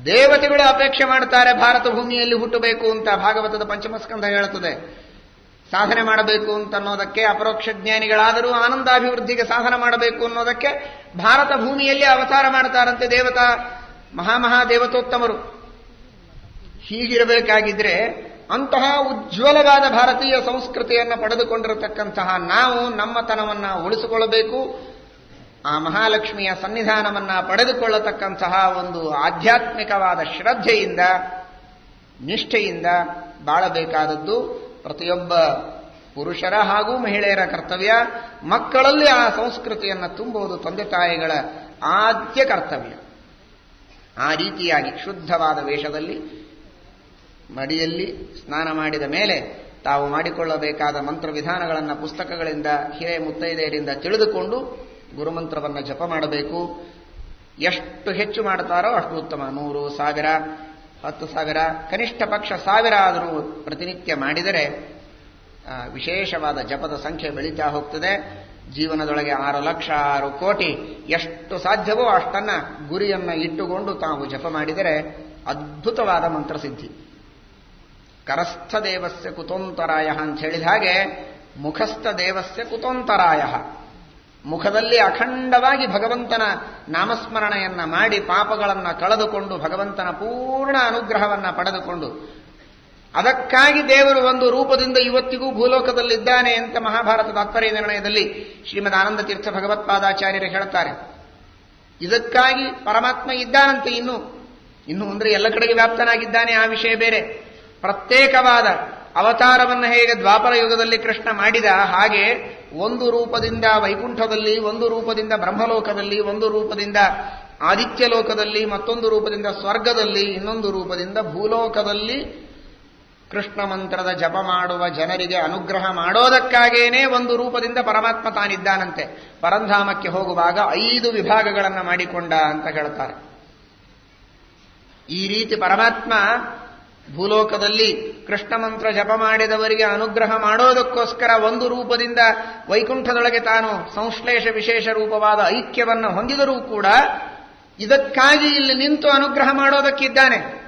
ದೇವತೆಗಳು ಅಪೇಕ್ಷೆ ಮಾಡ್ತಾರೆ ಭಾರತ ಭೂಮಿಯಲ್ಲಿ ಹುಟ್ಟಬೇಕು ಅಂತ ಭಾಗವತದ ಪಂಚಮಸ್ಕಂಧ ಹೇಳುತ್ತದೆ. ಸಾಧನೆ ಮಾಡಬೇಕು ಅಂತ ಅನ್ನೋದಕ್ಕೆ ಅಪರೋಕ್ಷ ಜ್ಞಾನಿಗಳಾದರೂ ಆನಂದಾಭಿವೃದ್ಧಿಗೆ ಸಾಧನ ಮಾಡಬೇಕು ಅನ್ನೋದಕ್ಕೆ ಭಾರತ ಭೂಮಿಯಲ್ಲಿ ಅವತಾರ ಮಾಡ್ತಾರಂತೆ ದೇವತಾ ಮಹಾಮಹಾ ದೇವತೋತ್ತಮರು ಹೀಗಿರಬೇಕಾಗಿದ್ರೆ ಅಂತಹ ಉಜ್ವಲವಾದ ಭಾರತೀಯ ಸಂಸ್ಕೃತಿಯನ್ನು ಪಡೆದುಕೊಂಡಿರತಕ್ಕಂತಹ ನಾವು ನಮ್ಮತನವನ್ನ ಉಳಿಸಿಕೊಳ್ಳಬೇಕು, ಆ ಮಹಾಲಕ್ಷ್ಮಿಯ ಸನ್ನಿಧಾನವನ್ನ ಪಡೆದುಕೊಳ್ಳತಕ್ಕಂತಹ ಒಂದು ಆಧ್ಯಾತ್ಮಿಕವಾದ ಶ್ರದ್ಧೆಯಿಂದ, ನಿಷ್ಠೆಯಿಂದ ಬಾಳಬೇಕಾದದ್ದು. ಪ್ರತಿಯೊಬ್ಬ ಪುರುಷರ ಹಾಗೂ ಮಹಿಳೆಯರ ಕರ್ತವ್ಯ, ಮಕ್ಕಳಲ್ಲಿ ಆ ಸಂಸ್ಕೃತಿಯನ್ನು ತುಂಬುವುದು ತಂದೆ ತಾಯಿಗಳ ಆದ್ಯ ಕರ್ತವ್ಯ. ಆ ರೀತಿಯಾಗಿ ಶುದ್ಧವಾದ ವೇಷದಲ್ಲಿ ಮಡಿಯಲ್ಲಿ ಸ್ನಾನ ಮಾಡಿದ ಮೇಲೆ ತಾವು ಮಾಡಿಕೊಳ್ಳಬೇಕಾದ ಮಂತ್ರ ವಿಧಾನಗಳನ್ನು ಪುಸ್ತಕಗಳಿಂದ, ಹಿರಿಯ ಮುತ್ತೈದೆಯರಿಂದ ತಿಳಿದುಕೊಂಡು ಗುರುಮಂತ್ರವನ್ನು ಜಪ ಮಾಡಬೇಕು. ಎಷ್ಟು ಹೆಚ್ಚು ಮಾಡ್ತಾರೋ ಅಷ್ಟು ಉತ್ತಮ. ನೂರು ಸಾವಿರ, ಹತ್ತು ಸಾವಿರ, ಕನಿಷ್ಠ ಪಕ್ಷ ಸಾವಿರ ಆದರೂ ಪ್ರತಿನಿತ್ಯ ಮಾಡಿದರೆ ವಿಶೇಷವಾದ ಜಪದ ಸಂಖ್ಯೆ ಬೆಳೀತಾ ಹೋಗ್ತದೆ. ಜೀವನದೊಳಗೆ ಆರು ಲಕ್ಷ ಆರು ಕೋಟಿ ಎಷ್ಟು ಸಾಧ್ಯವೋ ಅಷ್ಟನ್ನ ಗುರಿಯನ್ನ ಇಟ್ಟುಕೊಂಡು ತಾವು ಜಪ ಮಾಡಿದರೆ ಅದ್ಭುತವಾದ ಮಂತ್ರಸಿದ್ಧಿ. ಕರಸ್ಥ ದೇವಸ್ಯ ಕುತೋಂತರಾಯ ಅಂತ ಹೇಳಿದ ಹಾಗೆ ಮುಖಸ್ಥ ದೇವಸ್ಯ ಕುತೋಂತರಾಯ. ಮುಖದಲ್ಲಿ ಅಖಂಡವಾಗಿ ಭಗವಂತನ ನಾಮಸ್ಮರಣೆಯನ್ನ ಮಾಡಿ ಪಾಪಗಳನ್ನು ಕಳೆದುಕೊಂಡು ಭಗವಂತನ ಪೂರ್ಣ ಅನುಗ್ರಹವನ್ನು ಪಡೆದುಕೊಂಡು, ಅದಕ್ಕಾಗಿ ದೇವರು ಒಂದು ರೂಪದಿಂದ ಇವತ್ತಿಗೂ ಭೂಲೋಕದಲ್ಲಿದ್ದಾನೆ ಅಂತ ಮಹಾಭಾರತ ತಾತ್ಪರ್ಯ ನಿರ್ಣಯದಲ್ಲಿ ಶ್ರೀಮದ್ ಆನಂದ ತೀರ್ಥ ಭಗವತ್ಪಾದಾಚಾರ್ಯರು ಹೇಳ್ತಾರೆ. ಇದಕ್ಕಾಗಿ ಪರಮಾತ್ಮ ಇದ್ದಾನಂತೆ ಇನ್ನು. ಇನ್ನು ಅಂದ್ರೆ ಎಲ್ಲ ಕಡೆಗೆ ವ್ಯಾಪ್ತನಾಗಿದ್ದಾನೆ, ಆ ವಿಷಯ ಬೇರೆ. ಪ್ರತ್ಯೇಕವಾದ ಅವತಾರವನ್ನು ಹೇಗೆ ದ್ವಾಪರ ಯುಗದಲ್ಲಿ ಕೃಷ್ಣ ಮಾಡಿದ ಹಾಗೆ ಒಂದು ರೂಪದಿಂದ ವೈಕುಂಠದಲ್ಲಿ, ಒಂದು ರೂಪದಿಂದ ಬ್ರಹ್ಮಲೋಕದಲ್ಲಿ, ಒಂದು ರೂಪದಿಂದ ಆದಿತ್ಯ ಲೋಕದಲ್ಲಿ ಮತ್ತೊಂದು ರೂಪದಿಂದ ಸ್ವರ್ಗದಲ್ಲಿ, ಇನ್ನೊಂದು ರೂಪದಿಂದ ಭೂಲೋಕದಲ್ಲಿ ಕೃಷ್ಣ ಮಂತ್ರದ ಜಪ ಮಾಡುವ ಜನರಿಗೆ ಅನುಗ್ರಹ ಮಾಡೋದಕ್ಕಾಗೇನೆ ಒಂದು ರೂಪದಿಂದ ಪರಮಾತ್ಮ ತಾನಿದ್ದಾನಂತೆ. ಪರಂಧಾಮಕ್ಕೆ ಹೋಗುವಾಗ ಐದು ವಿಭಾಗಗಳನ್ನು ಮಾಡಿಕೊಂಡ ಅಂತ ಹೇಳ್ತಾರೆ. ಈ ರೀತಿ ಪರಮಾತ್ಮ ಭೂಲೋಕದಲ್ಲಿ ಕೃಷ್ಣ ಮಂತ್ರ ಜಪ ಮಾಡಿದವರಿಗೆ ಅನುಗ್ರಹ ಮಾಡೋದಕ್ಕೋಸ್ಕರ ಒಂದು ರೂಪದಿಂದ ವೈಕುಂಠದೊಳಗೆ ತಾನು ಸಂಶ್ಲೇಷ ವಿಶೇಷ ರೂಪವಾದ ಐಕ್ಯವನ್ನು ಹೊಂದಿದರೂ ಕೂಡ ಇದಕ್ಕಾಗಿ ಇಲ್ಲಿ ನಿಂತು ಅನುಗ್ರಹ ಮಾಡೋದಕ್ಕಿದ್ದಾನೆ.